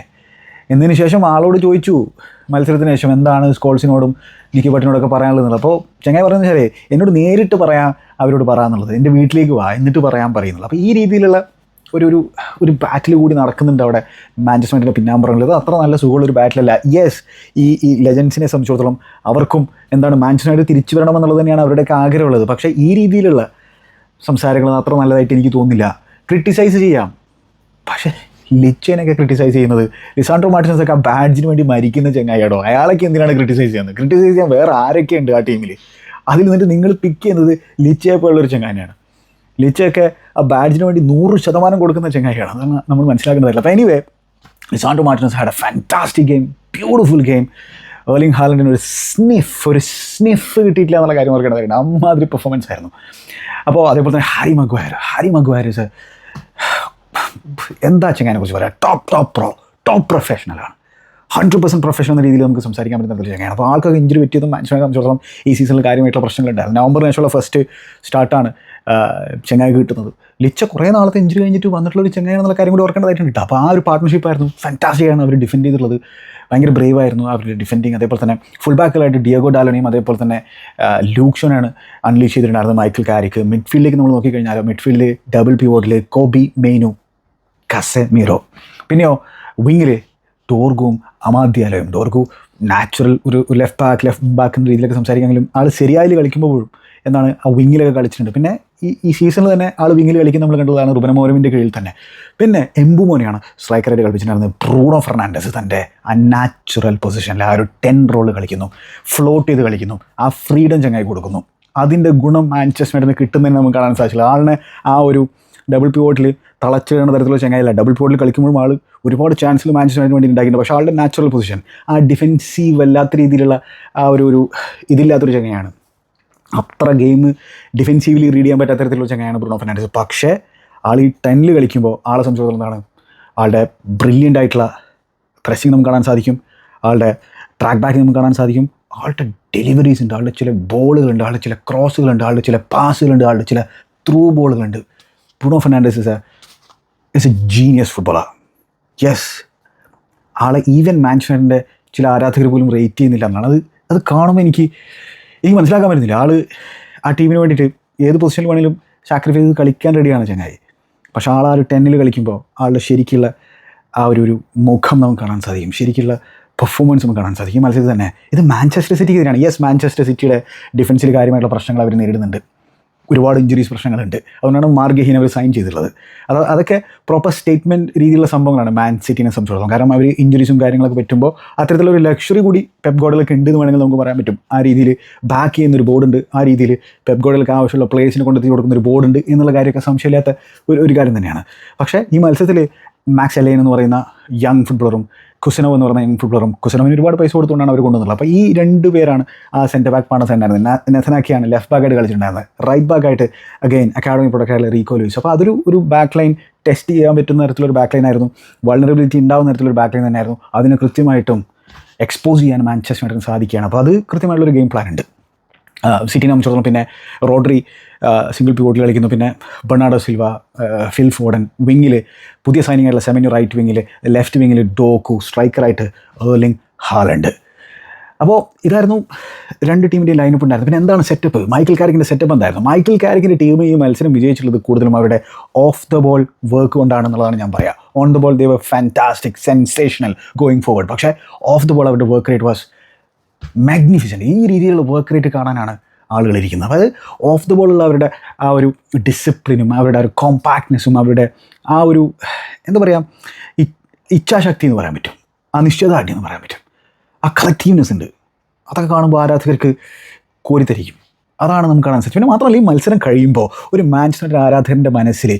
എന്നതിന് ശേഷം ആളോട് ചോദിച്ചു. മത്സരത്തിന് ശേഷം എന്താണ് സ്കോൾസിനോടും നിക്കി ഭട്ടിനോടൊക്കെ പറയാനുള്ളത്? അപ്പോൾ ചങ്ങായി പറയുന്നത് വെച്ചാൽ എന്നോട് നേരിട്ട് പറയാം അവരോട് പറയാമെന്നുള്ളത് എന്റെ വീട്ടിലേക്ക് വാ എന്നിട്ട് പറയാൻ പറയുന്നുള്ളൂ അപ്പോൾ ഈ രീതിയിലുള്ള ഒരു ഒരു ഒരു ബാറ്റിൽ കൂടി നടക്കുന്നുണ്ട് അവിടെ മാഞ്ചസ്റ്റർ പിന്നാമ്പറങ്ങളിൽ. അത് അത്ര നല്ല സുഖമുള്ളൊരു ബാറ്റിലല്ല യെസ് ഈ ഈ ലെജൻസിനെ സംബന്ധിച്ചിടത്തോളം അവർക്കും എന്താണ് മാഞ്ചസ്റ്റർ തിരിച്ചു വരണമെന്നുള്ളത് തന്നെയാണ് അവരുടെയൊക്കെ ആഗ്രഹമുള്ളത്. പക്ഷേ ഈ രീതിയിലുള്ള സംസാരങ്ങൾ അത്ര നല്ലതായിട്ട് എനിക്ക് തോന്നുന്നില്ല. ക്രിട്ടിസൈസ് ചെയ്യാം. പക്ഷേ ലിച്ചേനൊക്കെ ക്രിട്ടിസൈസ് ചെയ്യുന്നത് ലിസാൻഡ്രോ മാർട്ടിനസ് ഒക്കെ ആ ബാഡ്ജിന് വേണ്ടി മരിക്കുന്ന ചെങ്ങായിടോ അയാളൊക്കെ എന്തിനാണ് ക്രിട്ടിസൈസ് ചെയ്യുന്നത്? ക്രിട്ടിസൈസ് ചെയ്യാൻ വേറെ ആരൊക്കെ ഉണ്ട് ആ ടീമിൽ അതിൽ നിന്നിട്ട് നിങ്ങൾ പിക്ക് ചെയ്യുന്നത് ലിച്ചയെ പോലുള്ളൊരു ചെങ്ങാനെയാണ് ലിച്ചയൊക്കെ ആ ബാഡ്ജിന് വേണ്ടി നൂറ് ശതമാനം കൊടുക്കുന്ന ചെങ്ങായിയാണ്. അതാണ് നമ്മൾ മനസ്സിലാക്കേണ്ടതല്ല അപ്പോൾ anyway Lisandro Martinez had a fantastic game beautiful game Erling ഹാലൻഡിന് ഒരു സ്നിഫ് ഒരു സ്നിഫ് കിട്ടിയിട്ടില്ല എന്നുള്ള കാര്യം ഓർക്കേണ്ടതായിരുന്നു അമ്മാതിരി പെർഫോമൻസ് ആയിരുന്നു. അപ്പോൾ അതേപോലെ തന്നെ Harry Maguire Harry Maguire is എന്താ ചെങ്ങാനെ കുറിച്ച് പറയാം? ടോപ്പ് ടോപ്പ് പ്രോ ടോപ്പ് പ്രൊഫഷണലാണ് ഹൺഡ്രഡ് പെർസെന്റ് പ്രൊഫഷണൽ എന്ന രീതിയിൽ നമുക്ക് സംസാരിക്കാൻ പറ്റുന്ന ഒരു ചെങ്ങാണ് അപ്പോൾ ആൾക്കൊക്കെ ഇഞ്ചുറി പറ്റിയതും മനുഷ്യനെ സംബന്ധിച്ചിടത്തോളം ഈ സീസണിൽ കാര്യമായിട്ടുള്ള പ്രശ്നങ്ങളുണ്ടായിരുന്നു. നവംബർ ശേഷമുള്ള ഫസ്റ്റ് സ്റ്റാർട്ടാണ് ചെങ്ങായി കിട്ടുന്നത്. ലിച്ച കുറേ നാളത്തെ ഇഞ്ചുറി കഴിഞ്ഞിട്ട് വന്നിട്ടുള്ള ഒരു ചെങ്ങായാണെന്നുള്ള കാര്യം കൂടി ഓർക്കേണ്ടതായിട്ടുണ്ട് അപ്പോൾ ആ ഒരു പാർട്ട്ണർഷിപ്പ് ആയിരുന്നു. ആയിരുന്നു അവർ ഡിഫെൻഡ് ചെയ്തിട്ടുള്ളത്. ഭയങ്കര ബ്രേവ് ആയിരുന്നു അവരുടെ ഡിഫെൻഡിങ് അതേപോലെ തന്നെ ഫുൾ ബാക്കിലായിട്ട് ഡിയോഗോ ഡാലണിയും അതേപോലെ തന്നെ ലൂക്ഷനാണ് അൺലീഷ് ചെയ്തിട്ടുണ്ടായിരുന്നത് മൈക്കിൾ കാരിക്ക് മിഡ്ഫീൽഡിലേക്ക് നമ്മൾ നോക്കിക്കഴിഞ്ഞാൽ മിഡ്ഫീൽഡിൽ ഡബിൾ പിവോട്ടിൽ കോബി മെയിനു കസെമീറോ പിന്നെയോ വിങ്ങിൽ ഡോർഗും അമാദ്യാലയും ഡോർഗു നാച്ചുറൽ ഒരു ലെഫ്റ്റ് ബാക്ക് ലെഫ്റ്റ് ബാക്ക് എന്ന രീതിയിലൊക്കെ സംസാരിക്കാമെങ്കിലും ആൾ ശരിയായി കളിക്കുമ്പോഴും എന്നാണ് ആ വിങ്ങിലൊക്കെ കളിച്ചിട്ടുണ്ട്. പിന്നെ ഈ ഈ സീസണിൽ തന്നെ ആൾ വിങ്ങിൽ കളിക്കുന്ന നമ്മൾ കണ്ടതാണ് റുബന മോരമിന്റെ കീഴിൽ തന്നെ. പിന്നെ എംബുമോനെയാണ് സ്ട്രൈക്കറായിട്ട് കളിപ്പിച്ചിട്ടുണ്ടായിരുന്നത്. ബ്രൂണോ ഫെർണാണ്ടസ് തന്റെ അൺനാച്ചുറൽ പൊസിഷനിൽ ആ ഒരു ടെൻ റോൾ കളിക്കുന്നു. ഫ്ലോട്ട് ചെയ്ത് കളിക്കുന്നു. ആ ഫ്രീഡം ചങ്ങായി കൊടുക്കുന്നു. അതിന്റെ ഗുണം മാഞ്ചസ്റ്റർ കിട്ടുന്നതിന് നമുക്ക് കാണാൻ സാധിച്ചില്ല. ആളിനെ ആ ഒരു ഡബിൾ പിവോട്ടിൽ തളച്ച് വീണ തരത്തിലുള്ള ചങ്ങായില്ല ഡബിൾ പിവോട്ടിൽ കളിക്കുമ്പോഴും ആൾ ഒരുപാട് ചാൻസിൽ മാഞ്ചസ്റ്റർ വേണ്ടി ഉണ്ടാക്കിയിട്ടുണ്ട്. പക്ഷേ ആളുടെ നാച്ചുറൽ പൊസിഷൻ ആ ഡിഫെൻസീവ് അല്ലാത്ത രീതിയിലുള്ള ആ ഒരു ഒരു ഇതില്ലാത്തൊരു ചങ്ങയാണ് അത്ര ഗെയിം ഡിഫെൻസീവ്ലി റീഡ് ചെയ്യാൻ പറ്റാത്ത തരത്തിലുള്ള ചങ്ങയാണ് ബ്രൂണോ ഫെർണാണ്ടസ്. പക്ഷേ ആൾ ഈ ടെന്നിൽ കളിക്കുമ്പോൾ ആളെ സംബന്ധിച്ചിടത്തോളം എന്താണ്? ആളുടെ ബ്രില്യന്റ് ആയിട്ടുള്ള പ്രസ്സിങ് നമുക്ക് കാണാൻ സാധിക്കും. ആളുടെ ട്രാക്ക് ബാക്ക് നമുക്ക് കാണാൻ സാധിക്കും. ആളുടെ ഡെലിവറീസ് ഉണ്ട്. ആളുടെ ചില ബോളുകളുണ്ട് ആളുടെ ചില ക്രോസുകളുണ്ട് ആളുടെ ചില പാസുകളുണ്ട് ആളുടെ ചില through ബോളുകളുണ്ട് Bruno Fernandes is a is a genius footballer yes ആളെ ഈവൻ മാൻഷനറിന്റെ ചില ആരാധകർ പോലും റേറ്റ് ചെയ്യുന്നില്ല എന്നാണ്. അത് അത് കാണുമ്പോൾ എനിക്ക് എനിക്ക് മനസ്സിലാക്കാൻ പറ്റുന്നില്ല. ആൾ ആ ടീമിന് വേണ്ടിയിട്ട് ഏത് പൊസിഷനിൽ വേണമെങ്കിലും സാക്രിഫൈസ് ചെയ്ത് കളിക്കാൻ റെഡിയാണ് ചങ്ങായി. പക്ഷേ ആൾ ആ ഒരു ടെന്നിൽ കളിക്കുമ്പോൾ ആളുടെ ശരിക്കുള്ള ആ ഒരു ഒരു മുഖം നമുക്ക് കാണാൻ സാധിക്കും. ശരിക്കുള്ള പെർഫോമൻസ് നമുക്ക് കാണാൻ സാധിക്കും. മത്സരത്തിൽ തന്നെ ഇത് മാഞ്ചസ്റ്റർ സിറ്റിക്കെതിരാണ് യെസ് മാഞ്ചസ്റ്റർ സിറ്റിയുടെ ഡിഫൻസിൽ കാര്യമായിട്ടുള്ള പ്രശ്നങ്ങൾ അവർ നേരിടുന്നുണ്ട്. ഒരുപാട് ഇഞ്ചുറീസ് പ്രശ്നങ്ങളുണ്ട്. അതുകൊണ്ടാണ് മാർഗഹീൻ അവർ സൈൻ ചെയ്തിട്ടുള്ളത്. അത് അതൊക്കെ പ്രോപ്പർ സ്റ്റേറ്റ്മെന്റ് രീതിയിലുള്ള സംഭവങ്ങളാണ് മാൻ സിറ്റിനെ സംബന്ധിച്ചിടത്തോളം. കാരണം അവർ ഇഞ്ചുറീസും കാര്യങ്ങളൊക്കെ പറ്റുമ്പോൾ അത്തരത്തിലൊരു ലക്ഷറി കൂടി പെപ് ഗോഡലൊക്കെ ഉണ്ട് എന്ന് വേണമെങ്കിൽ നമുക്ക് പറയാൻ പറ്റും. ആ രീതിയിൽ ബാക്ക് ചെയ്യുന്നൊരു ബോർഡുണ്ട് ആ രീതിയിൽ പെപ് ഗോഡലൊക്കെ ആവശ്യമുള്ള പ്ലേയേഴ്സിനെ കൊണ്ടെത്തി കൊടുക്കുന്ന ഒരു ബോർഡുണ്ട് എന്നുള്ള കാര്യമൊക്കെ സംശയമില്ലാത്ത ഒരു ഒരു കാര്യം തന്നെയാണ്. പക്ഷേ ഈ മത്സരത്തിൽ മാക്സ് എലൈൻ എന്ന് പറയുന്ന യങ് ഫുട്ബോളറും കുസനോ എന്ന് പറഞ്ഞ യങ് ഫുട്ബോളറും കുസിനോവിന് ഒരുപാട് പൈസ കൊടുത്തുകൊണ്ടാണ് അവർ കൊണ്ടുവന്നത്. അപ്പോൾ ഈ രണ്ട് പേരാണ് ആ സെന്റർ ബാക്ക് പാർട്ണേഴ്സ് ഉണ്ടായിരുന്നത് നെസനാക്കിയാണ് ലെഫ്റ്റ് ബാക്കായിട്ട് കളിച്ചിട്ടുണ്ടായിരുന്നത്. റൈറ്റ് ബാക്ക് ആയിട്ട് അഗെയിൻ അക്കാഡമി പ്രൊഡക്റ്റായിട്ടുള്ള റീകോ ലൂയിസ്. അപ്പോൾ അതൊരു ഒരു ബാക്ക് ലൈൻ ടെസ്റ്റ് ചെയ്യാൻ പറ്റുന്ന തരത്തിലൊരു ബാക്ക് ലൈൻ ആയിരുന്നു. വൾണറബിലിറ്റി ഉണ്ടാകുന്ന തരത്തിലൊരു ബാക്ക് ലൈൻ തന്നെയായിരുന്നു. അതിന് കൃത്യമായിട്ടും എക്സ്പോസ് ചെയ്യാൻ മാഞ്ചസ്റ്റർ യുണൈറ്റഡിന് സാധിക്കുകയാണ്. അപ്പോൾ അത് കൃത്യമായിട്ടുള്ളൊരു ഗെയിം പ്ലാൻ ഉണ്ട്. സിറ്റിനെ സംബന്ധിച്ചിടത്തോളം പിന്നെ റോഡ്രി സിംഗിൾ പിവോട്ടിൽ കളിക്കുന്നു. പിന്നെ ബെർണാഡോ സിൽവ ഫിൽ ഫോഡൻ വിങ്ങിൽ പുതിയ സൈനിങ് ആയിട്ടുള്ള സെമന്യു റൈറ്റ് വിങ്ങിൽ ലെഫ്റ്റ് വിങ്ങിൽ ഡോക്കു സ്ട്രൈക്കറായിട്ട് ഏർലിംഗ് ഹാലൻഡ് അപ്പോൾ ഇതായിരുന്നു രണ്ട് ടീമിന്റെ ലൈനപ്പ് ഉണ്ടായിരുന്നു പിന്നെ എന്താണ് സെറ്റപ്പ് മൈക്കിൾ കാരിക്കിന്റെ സെറ്റപ്പ് എന്തായിരുന്നു? മൈക്കിൾ കാരിക്കിന്റെ ടീം ഈ മത്സരം വിജയിച്ചിട്ടുള്ളത് കൂടുതലും അവരുടെ ഓഫ് ദ ബോൾ വർക്ക് കൊണ്ടാണെന്നുള്ളതാണ് ഞാൻ പറയുക on the ball they were fantastic sensational going forward പക്ഷേ ഓഫ് ദ ബോൾ അവരുടെ വർക്ക് റേറ്റ് വാസ് മാഗ്നിഫിസന്റ് ഈ രീതിയിലുള്ള വർക്ക് റേറ്റ് കാണാനാണ് ആളുകൾ ഇരിക്കുന്നത്. അതായത് ഓഫ് ദ ബോളുള്ള അവരുടെ ആ ഒരു ഡിസിപ്ലിനും അവരുടെ ഒരു കോമ്പാക്ട്നെസ്സും അവരുടെ ആ ഒരു എന്താ പറയുക ഇച്ഛാശക്തി എന്ന് പറയാൻ പറ്റും. ആ നിശ്ചയദാർഢ്യം എന്ന് പറയാൻ പറ്റും. ആ കളക്റ്റീവ്നെസ് ഉണ്ട്. അതൊക്കെ കാണുമ്പോൾ ആരാധകർക്ക് കോരിത്തരിക്കും. അതാണ് നമുക്ക് കാണാൻ സാധിച്ചത്. പിന്നെ മാത്രമല്ല ഈ മത്സരം കഴിയുമ്പോൾ ഒരു മാഞ്ചസ്റ്റർ ആരാധകന്റെ മനസ്സിൽ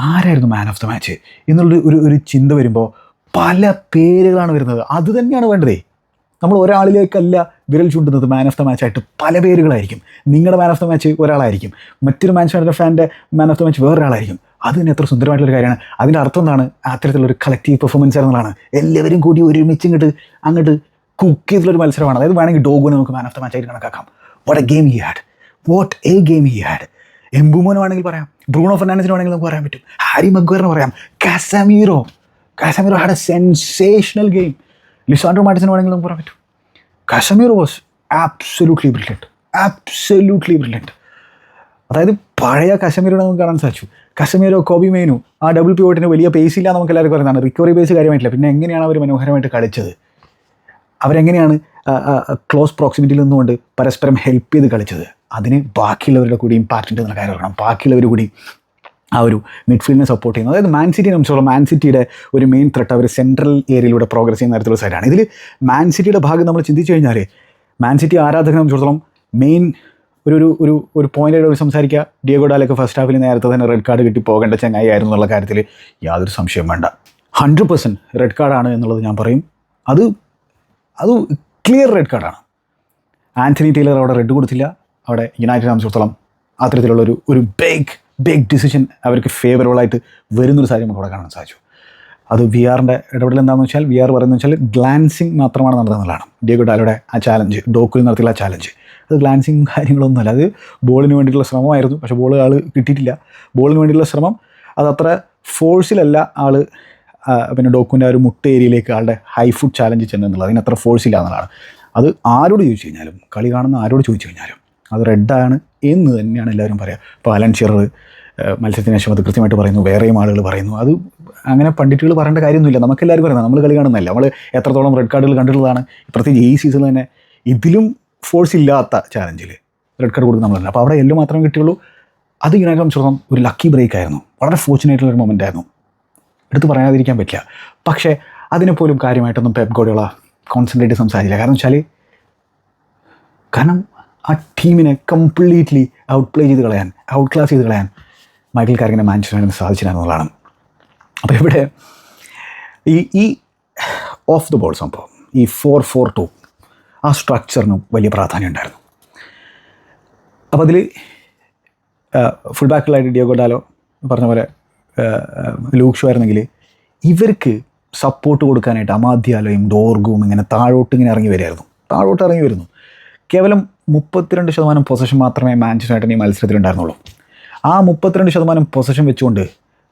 ആരായിരുന്നു മാൻ ഓഫ് ദ മാച്ച് എന്നുള്ളൊരു ഒരു ഒരു ചിന്ത വരുമ്പോൾ പല പേരുകളാണ് വരുന്നത്. അത് തന്നെയാണ് വേണ്ടതേ. നമ്മൾ ഒരാളിലേക്കല്ല വിരൽ ചൂണ്ടുന്നത് മാൻ ഓഫ് ദ മാച്ച് ആയിട്ട് പല പേരുകളായിരിക്കും. നിങ്ങളുടെ മാൻ ഓഫ് ദ മാച്ച് ഒരാളായിരിക്കും. മറ്റൊരു മാൻച്ചസ്റ്റർ ഫാന്റെ മാൻ ഓഫ് ദ മാച്ച് വേറൊരാളായിരിക്കും. അത് തന്നെ എത്ര സുന്ദരമായിട്ടുള്ളൊരു കാര്യമാണ്. അതിന്റെ അർത്ഥം എന്താണ്? അത്തരത്തിലൊരു കളക്റ്റീവ് പെർഫോമൻസ് ആയിരുന്നതാണ് എല്ലാവരും കൂടി ഒരുമിച്ച് ഇങ്ങോട്ട് അങ്ങോട്ട് കുക്ക് ചെയ്തിട്ടുള്ളൊരു മത്സരമാണ്. അതായത് വേണമെങ്കിൽ ഡോഗോനെ നമുക്ക് മാൻ ഓഫ് ദ മാച്ച് ആയിട്ട് കണക്കാക്കാം. What a game he had what a game he had എംബുമോന് വേണമെങ്കിൽ പറയാം. ബ്രൂണോ ഫെർണാണ്ടസിന് വേണമെങ്കിൽ നമുക്ക് പറയാൻ പറ്റും. ഹാരി മഗ്വറിന് പറയാം. Casemiro Casemiro had a sensational game Lisandro മാർട്ടിസിന് വേണമെങ്കിൽ നമുക്ക് പറയാൻ പറ്റും. Casemiro was absolutely brilliant absolutely brilliant അതായത് പഴയ കശ്മീരിനെ നമുക്ക് കാണാൻ സാധിച്ചു. കശ്മീരോ കോബി മേനു ആ ഡബിൾ പി ഓട്ടിന് വലിയ പേസ് ഇല്ല നമുക്ക് എല്ലാവർക്കും പറയുന്നതാണ് റിക്കവറി ബേസ് കാര്യമായിട്ടില്ല. പിന്നെ എങ്ങനെയാണ് അവർ മനോഹരമായിട്ട് കളിച്ചത്? അവരെങ്ങനെയാണ് ക്ലോസ് പ്രോക്സിമിറ്റിയിൽ നിന്നുകൊണ്ട് പരസ്പരം ഹെൽപ്പ് ചെയ്ത് കളിച്ചത്? അതിന് ബാക്കിയുള്ളവരുടെ കൂടി ഇമ്പാക്റ്റ് എന്നുള്ള കാര്യം പറയണം ബാക്കിയുള്ളവർ കൂടി ആ ഒരു മിഡ്ഫീൽഡിനെ സപ്പോർട്ട് ചെയ്യുന്നത്. അതായത് മാൻ സിറ്റിയെ സംബന്ധിച്ചോളം മാൻ സിറ്റിയുടെ ഒരു മെയിൻ ത്രെട്ട് അവർ സെൻട്രൽ ഏരിയയിലൂടെ പ്രോഗ്രസ് ചെയ്യുന്ന തരത്തിലുള്ള സൈഡാണ് ഇതിൽ മാൻ സിറ്റിയുടെ ഭാഗം നമ്മൾ ചിന്തിച്ചു കഴിഞ്ഞാൽ മാൻ സിറ്റി ആരാധകനെ സംബന്ധിച്ചിടത്തോളം മെയിൻ ഒരു ഒരു ഒരു ഒരു പോയിന്റായിട്ട് അവർ സംസാരിക്കുക. ഡിയോഗോ ഫസ്റ്റ് ഹാഫിൽ നേരത്തെ തന്നെ റെഡ് കാർഡ് കിട്ടി പോകേണ്ട ചങ്ങായി ആയിരുന്നു എന്നുള്ള കാര്യത്തിൽ യാതൊരു സംശയവും വേണ്ട. ഹൺഡ്രഡ് പെർസെന്റ് റെഡ് കാർഡാണ് എന്നുള്ളത് ഞാൻ പറയും. അത് അത് ക്ലിയർ റെഡ് കാർഡാണ് ആന്റണി ടൈലർ അവിടെ റെഡ് കൊടുത്തില്ല. അവിടെ യുണൈറ്റഡ് സംബന്ധിച്ചിടത്തോളം അത്തരത്തിലുള്ള ഒരു ഒരു ബിഗ് ബിഗ് ഡിസിഷൻ അവർക്ക് ഫേവറബിളായിട്ട് വരുന്നൊരു സാഹചര്യം നമുക്ക് അവിടെ കാണാൻ സാധിച്ചു. അത് വി ആറിന്റെ ഇടപെടൽ എന്താണെന്ന് വെച്ചാൽ വി ആർ പറയുന്നത് വെച്ചാൽ ഗ്ലാൻസിങ് മാത്രമാണ് നടന്നതെന്നുള്ളതാണ് ഡിയോഗോ ഡാലോയുടെ ആ ചാലഞ്ച് ഡോക്കുൽ നടത്തിയുള്ള ആ ചാലഞ്ച് അത് ഗ്ലാൻസിങ് കാര്യങ്ങളൊന്നുമല്ല. അത് ബോളിന് വേണ്ടിയിട്ടുള്ള ശ്രമമായിരുന്നു. പക്ഷേ ബോൾ ആൾ കിട്ടിയിട്ടില്ല. ബോളിന് വേണ്ടിയിട്ടുള്ള ശ്രമം അത് അത്ര ഫോഴ്സിലല്ല ആൾ പിന്നെ ഡോക്കുവിന്റെ ആ ഒരു മുട്ട ഏരിയയിലേക്ക് ആളുടെ ഹൈ ഫുഡ് ചാലഞ്ച് ചെന്നെന്നുള്ളത്. അതിന് അത്ര ഫോഴ്സില്ല എന്നുള്ളതാണ്. അത് ആരോട് ചോദിച്ചു കഴിഞ്ഞാലും കളി കാണുന്ന ആരോട് ചോദിച്ചു കഴിഞ്ഞാലും അത് റെഡാണ് എന്ന് തന്നെയാണ് എല്ലാവരും പറയുക ഇപ്പോൾ അലൻ ഷിറർ മത്സരത്തിന് ശേഷം അത് കൃത്യമായിട്ട് പറയുന്നു വേറെയും ആളുകൾ പറയുന്നു. അത് അങ്ങനെ പണ്ഡിറ്റുകൾ പറയേണ്ട കാര്യമൊന്നുമില്ല. നമുക്കെല്ലാവരും പറയുന്നത് നമ്മൾ കളി കാണുന്നതല്ല നമ്മൾ എത്രത്തോളം റെഡ് കാർഡുകൾ കണ്ടിട്ടുള്ളതാണ്. പ്രത്യേകിച്ച് ഈ സീസണിൽ തന്നെ ഇതിലും ഫോഴ്സ് ഇല്ലാത്ത ചാലഞ്ചിൽ റെഡ് കാർഡ് കൊടുക്കുന്ന നമ്മളല്ല. അപ്പോൾ അവിടെ എല്ലാം മാത്രമേ കിട്ടിയുള്ളൂ. അത് യുണൈറ്റഡ് സംബന്ധിച്ചിടത്തോളം ഒരു ലക്കി ബ്രേക്ക് ആയിരുന്നു. വളരെ ഫോർച്ചുനേറ്റ് ഒരു മൊമെന്റ് ആയിരുന്നു. എടുത്ത് പറയാതിരിക്കാൻ പറ്റില്ല. പക്ഷേ അതിനെപ്പോലും കാര്യമായിട്ടൊന്നും പെപ് ഗോഡിയോള കോൺസെൻട്രേറ്റ് സംസാരിച്ചില്ല. കാരണം വെച്ചാൽ കാരണം ആ ടീമിനെ കംപ്ലീറ്റ്ലി ഔട്ട് പ്ലേ ചെയ്ത് കളയാൻ ഔട്ട് ക്ലാസ് ചെയ്ത് കളയാൻ മൈക്കിൾ കാരിങ്ങിനെ മാഞ്ചസ്റ്ററിന് സാധിച്ചില്ല എന്നുള്ളതാണ്. അപ്പോൾ ഇവിടെ ഈ ഈ ഓഫ് ദ ബോൾ സംഭവം ഈ ഫോർ ഫോർ ടു ആ സ്ട്രക്ചറിന് വലിയ പ്രാധാന്യം ഉണ്ടായിരുന്നു. അപ്പോൾ അതിൽ ഫുൾ ബാക്കിലായിട്ട് ഡിയോഗോ ഡാലോ പറഞ്ഞ പോലെ ലൂക്ഷു ആയിരുന്നെങ്കിൽ ഇവർക്ക് സപ്പോർട്ട് കൊടുക്കാനായിട്ട് അമാധ്യാലയും ഡോർഗും ഇങ്ങനെ താഴോട്ട് ഇങ്ങനെ ഇറങ്ങി വരുമായിരുന്നു താഴോട്ട് ഇറങ്ങി വരുന്നു. കേവലം മുപ്പത്തിരണ്ട് ശതമാനം പൊസഷൻ മാത്രമേ മാഞ്ചസ്റ്റർ ഈ മത്സരത്തിലുണ്ടായിരുന്നുള്ളൂ. ആ മുപ്പത്തിരണ്ട് ശതമാനം പൊസഷൻ വെച്ചുകൊണ്ട്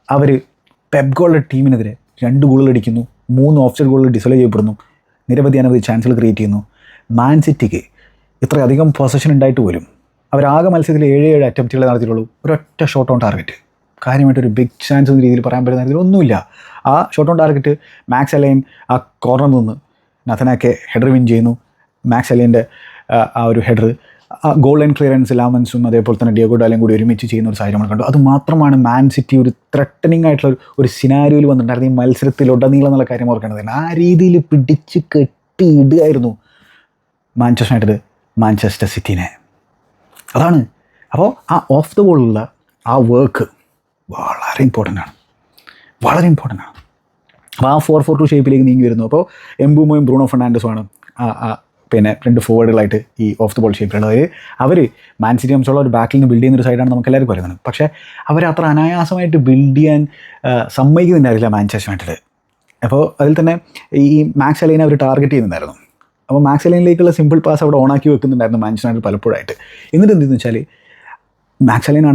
അവർ പെപ്ഗോളുടെ ടീമിനെതിരെ രണ്ട് ഗോളുകൾ അടിക്കുന്നു മൂന്ന് ഓഫ്സൈഡ് ഗോളുകൾ ഡിസോൾ ചെയ്യപ്പെടുന്നു നിരവധി അനവധി ചാൻസുകൾ ക്രിയേറ്റ് ചെയ്യുന്നു. മാൻ സിറ്റിക്ക് ഇത്രയധികം പൊസഷൻ ഉണ്ടായിട്ട് പോലും അവരാകെ മത്സരത്തിൽ ഏഴ് ഏഴ് അറ്റംപ്റ്റുകളെ നടത്തിയിട്ടുള്ളൂ ഒരൊറ്റ ഷോട്ട് ഓൺ ടാർഗറ്റ് കാര്യമായിട്ട് ഒരു ബിഗ് ചാൻസ് എന്ന രീതിയിൽ പറയാൻ പറ്റുന്ന രീതിയിൽ ഒന്നുമില്ല. ആ shot on target Max align ആ കോർണറിൽ നിന്ന് നഥനാക്കെ ഹെഡർ വിൻ ചെയ്യുന്നു. മാക്സ് അലൈന്റെ ആ ഒരു ഹെഡർ ആ ഗോൾ ആൻഡ് ക്ലിയറൻസ് ലാമൻസും അതേപോലെ തന്നെ ഡിയോഗോ ഡാലും കൂടി ഒരുമിച്ച് ചെയ്യുന്ന ഒരു സാഹചര്യം കണ്ടു. അത് മാത്രമാണ് മാൻ സിറ്റി ഒരു ത്രട്ടനിങ് ആയിട്ടുള്ള ഒരു സിനാരിയോയിൽ വന്നിട്ടുണ്ടായിരുന്നു ഈ മത്സരത്തിൽ ഉടനീളം എന്നുള്ള കാര്യം ഓർക്കേണ്ടത് ആ രീതിയിൽ പിടിച്ച് കെട്ടിയിടുകയായിരുന്നു മാഞ്ചസ്റ്റർ യുണൈറ്റഡ് മാഞ്ചസ്റ്റർ സിറ്റിനെ അതാണ്. അപ്പോൾ ആ ഓഫ് ദ ബോളുള്ള ആ വർക്ക് വളരെ ഇമ്പോർട്ടന്റ് ആണ്. വളരെ ഇമ്പോർട്ടന്റ് ആണ്. അപ്പോൾ ആ ഫോർ ഫോർ ടു ഷേപ്പിലേക്ക് നീങ്ങി വരുന്നു. അപ്പോൾ എംബുമോയും ബ്രൂണോ ആ പിന്നെ രണ്ട് ഫോർവേഡുകളായിട്ട് ഈ ഓഫ് ദ ബോൾ ഷേപ്പിലുള്ള അതായത് അവർ മാൻസിറ്റി സംബന്ധിച്ചുള്ള ഒരു ബാക്കിൽ നിന്ന് ബിൽഡ് ചെയ്യുന്ന ഒരു സൈഡാണ് നമുക്ക് എല്ലാവരും പറയുന്നത് പക്ഷേ അവർ അത്ര അനായാസമായിട്ട് ബിൽഡ് ചെയ്യാൻ സമ്മതിക്കുന്നുണ്ടായിരുന്നില്ല മാഞ്ചസ്റ്റർ യുണൈറ്റഡ് അപ്പോൾ അതിൽ തന്നെ ഈ മാക്സ് അലൈനെ അവർ ടാർഗറ്റ് ചെയ്യുന്നുണ്ടായിരുന്നു. അപ്പോൾ മാക്സ് അലൈനിലേക്കുള്ള സിമ്പിൾ പാസ് അവിടെ ഓണാക്കി വെക്കുന്നുണ്ടായിരുന്നു മാഞ്ചസ്റ്റർ യുണൈറ്റഡ് പലപ്പോഴായിട്ട്. എന്നിട്ട് എന്തെന്ന് വെച്ചാൽ മാക്സ് അലൈൻ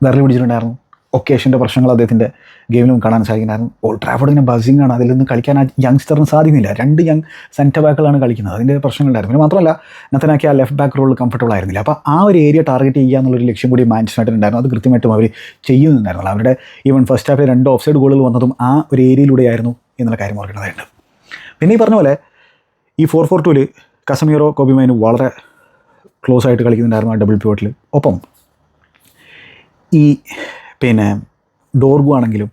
വിരൽ പിടിച്ചിട്ടുണ്ടായിരുന്നു. ഒക്കേഷന്റെ പ്രശ്നങ്ങൾ അദ്ദേഹത്തിന്റെ ഗെയിമിലും കാണാൻ സാധിക്കുന്നുണ്ടായിരുന്നു ഓൾ ട്രാഫോർഡ് ഇങ്ങനെ ബസിംഗ് ആണ്. അതിൽ നിന്ന് കളിക്കാൻ ആ യങ്സ്റ്ററിന് സാധിക്കുന്നില്ല. രണ്ട് യങ് സെന്റർ ബാക്കുകളാണ് കളിക്കുന്നത്. അതിന്റെ പ്രശ്നങ്ങളുണ്ടായിരുന്നു പിന്നെ മാത്രമല്ല നത്തനാക്കി ആ ലെഫ്റ്റ് ബാക്ക് റോൾ കംഫർട്ടബിൾ ആയിരുന്നില്ല. അപ്പോൾ ആ ഒരു ഏരിയ ടാർഗറ്റ് ചെയ്യുക എന്നുള്ളൊരു ലക്ഷ്യം കൂടി മാഞ്ചസ്റ്റർ ഉണ്ടായിരുന്നു. അത് കൃത്യമായിട്ടും അവർ ചെയ്യുന്നുണ്ടായിരുന്നു അവരുടെ ഈവൻ ഫസ്റ്റ് ഹാഫിൽ രണ്ട് ഓഫ് സൈഡ് ഗോളുകൾ വന്നതും ആ ഒരു ഏരിയയിലൂടെയായിരുന്നു എന്നുള്ള കാര്യം ഓർക്കേണ്ടതായിട്ടുണ്ട്. പിന്നെ ഈ പറഞ്ഞ പോലെ ഈ ഫോർ ഫോർ ടൂവിൽ കസമീറോ കോബിമൈന് വളരെ ക്ലോസ് ആയിട്ട് കളിക്കുന്നുണ്ടായിരുന്നു ആ ഡബിൾ പിവട്ടിൽ ഒപ്പം ഈ പിന്നെ ഡോർഗു ആണെങ്കിലും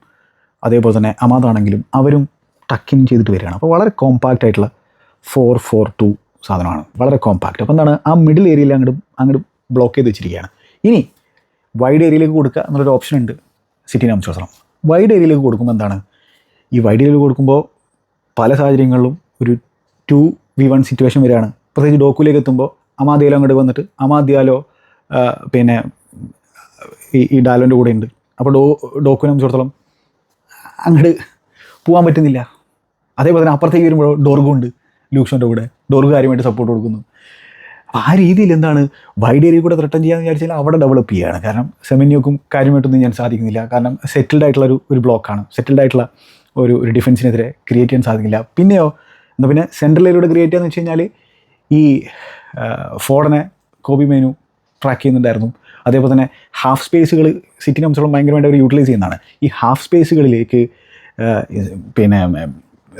അതേപോലെ തന്നെ അമാദാണെങ്കിലും അവരും ടക്കിൻ ചെയ്തിട്ട് വരികയാണ്. അപ്പോൾ വളരെ കോമ്പാക്റ്റ് ആയിട്ടുള്ള ഫോർ ഫോർ ടു സാധനമാണ്. വളരെ കോമ്പാക്റ്റ് അപ്പോൾ എന്താണ്? ആ മിഡിൽ ഏരിയയിൽ അങ്ങോട്ട് അങ്ങോട്ട് ബ്ലോക്ക് ചെയ്ത് വെച്ചിരിക്കുകയാണ്. ഇനി വൈഡ് ഏരിയയിലേക്ക് കൊടുക്കുക എന്നുള്ളൊരു ഓപ്ഷൻ ഉണ്ട് സിറ്റി സംബന്ധിച്ചിടത്തോളം വൈഡ് ഏരിയയിലേക്ക് കൊടുക്കുമ്പോൾ എന്താണ്? ഈ വൈഡ് ഏരിയയിൽ കൊടുക്കുമ്പോൾ പല സാഹചര്യങ്ങളിലും ഒരു ടു വി വൺ സിറ്റുവേഷൻ വരികയാണ്. പ്രത്യേകിച്ച് ഡോക്കുലേക്ക് എത്തുമ്പോൾ അമാദ്യാലോ അങ്ങോട്ട് വന്നിട്ട് അമാദ്യാലോ പിന്നെ ഈ ഈ ഡാലോന്റെ കൂടെ ഉണ്ട്. അപ്പോൾ ഡോ ഡോക്കുവിനെ സംബന്ധിച്ചിടത്തോളം അങ്ങോട്ട് പോകാൻ പറ്റുന്നില്ല. അതേപോലെ തന്നെ അപ്പുറത്തേക്ക് വരുമ്പോൾ ഡോർഗു ഉണ്ട് ലൂക്ഷന്റെ കൂടെ. ഡോർഗു കാര്യമായിട്ട് സപ്പോർട്ട് കൊടുക്കുന്നു. ആ രീതിയിൽ എന്താണ് വൈഡ് ഏരിയ കൂടെ റിട്ടേൺ ചെയ്യാന്ന് വിചാരിച്ചാൽ അവിടെ ഡെവലപ്പ് ചെയ്യുകയാണ് കാരണം സെമിനിയോക്കും കാര്യമായിട്ടൊന്നും ഞാൻ സാധിക്കുന്നില്ല. കാരണം സെറ്റിൽഡ് ആയിട്ടുള്ള ഒരു ഒരു ബ്ലോക്കാണ് സെറ്റിൽഡ് ആയിട്ടുള്ള ഒരു ഒരു ഡിഫൻസിനെതിരെ ക്രിയേറ്റ് ചെയ്യാൻ സാധിക്കില്ല. പിന്നെയോ എന്നാൽ പിന്നെ സെൻട്രൽ ഏരിയയുടെ ക്രിയേറ്റ് ചെയ്യാന്ന് വെച്ച് കഴിഞ്ഞാൽ ഈ ഫോണിനെ കോബി മേനു ട്രാക്ക് ചെയ്യുന്നുണ്ടായിരുന്നു. അതേപോലെ തന്നെ ഹാഫ് സ്പേസുകൾ സിറ്റിനെ സംബന്ധിച്ചോളം ഭയങ്കരമായിട്ട് അവർ യൂട്ടിലൈസ് ചെയ്യുന്നതാണ്. ഈ ഹാഫ് സ്പേസുകളിലേക്ക് പിന്നെ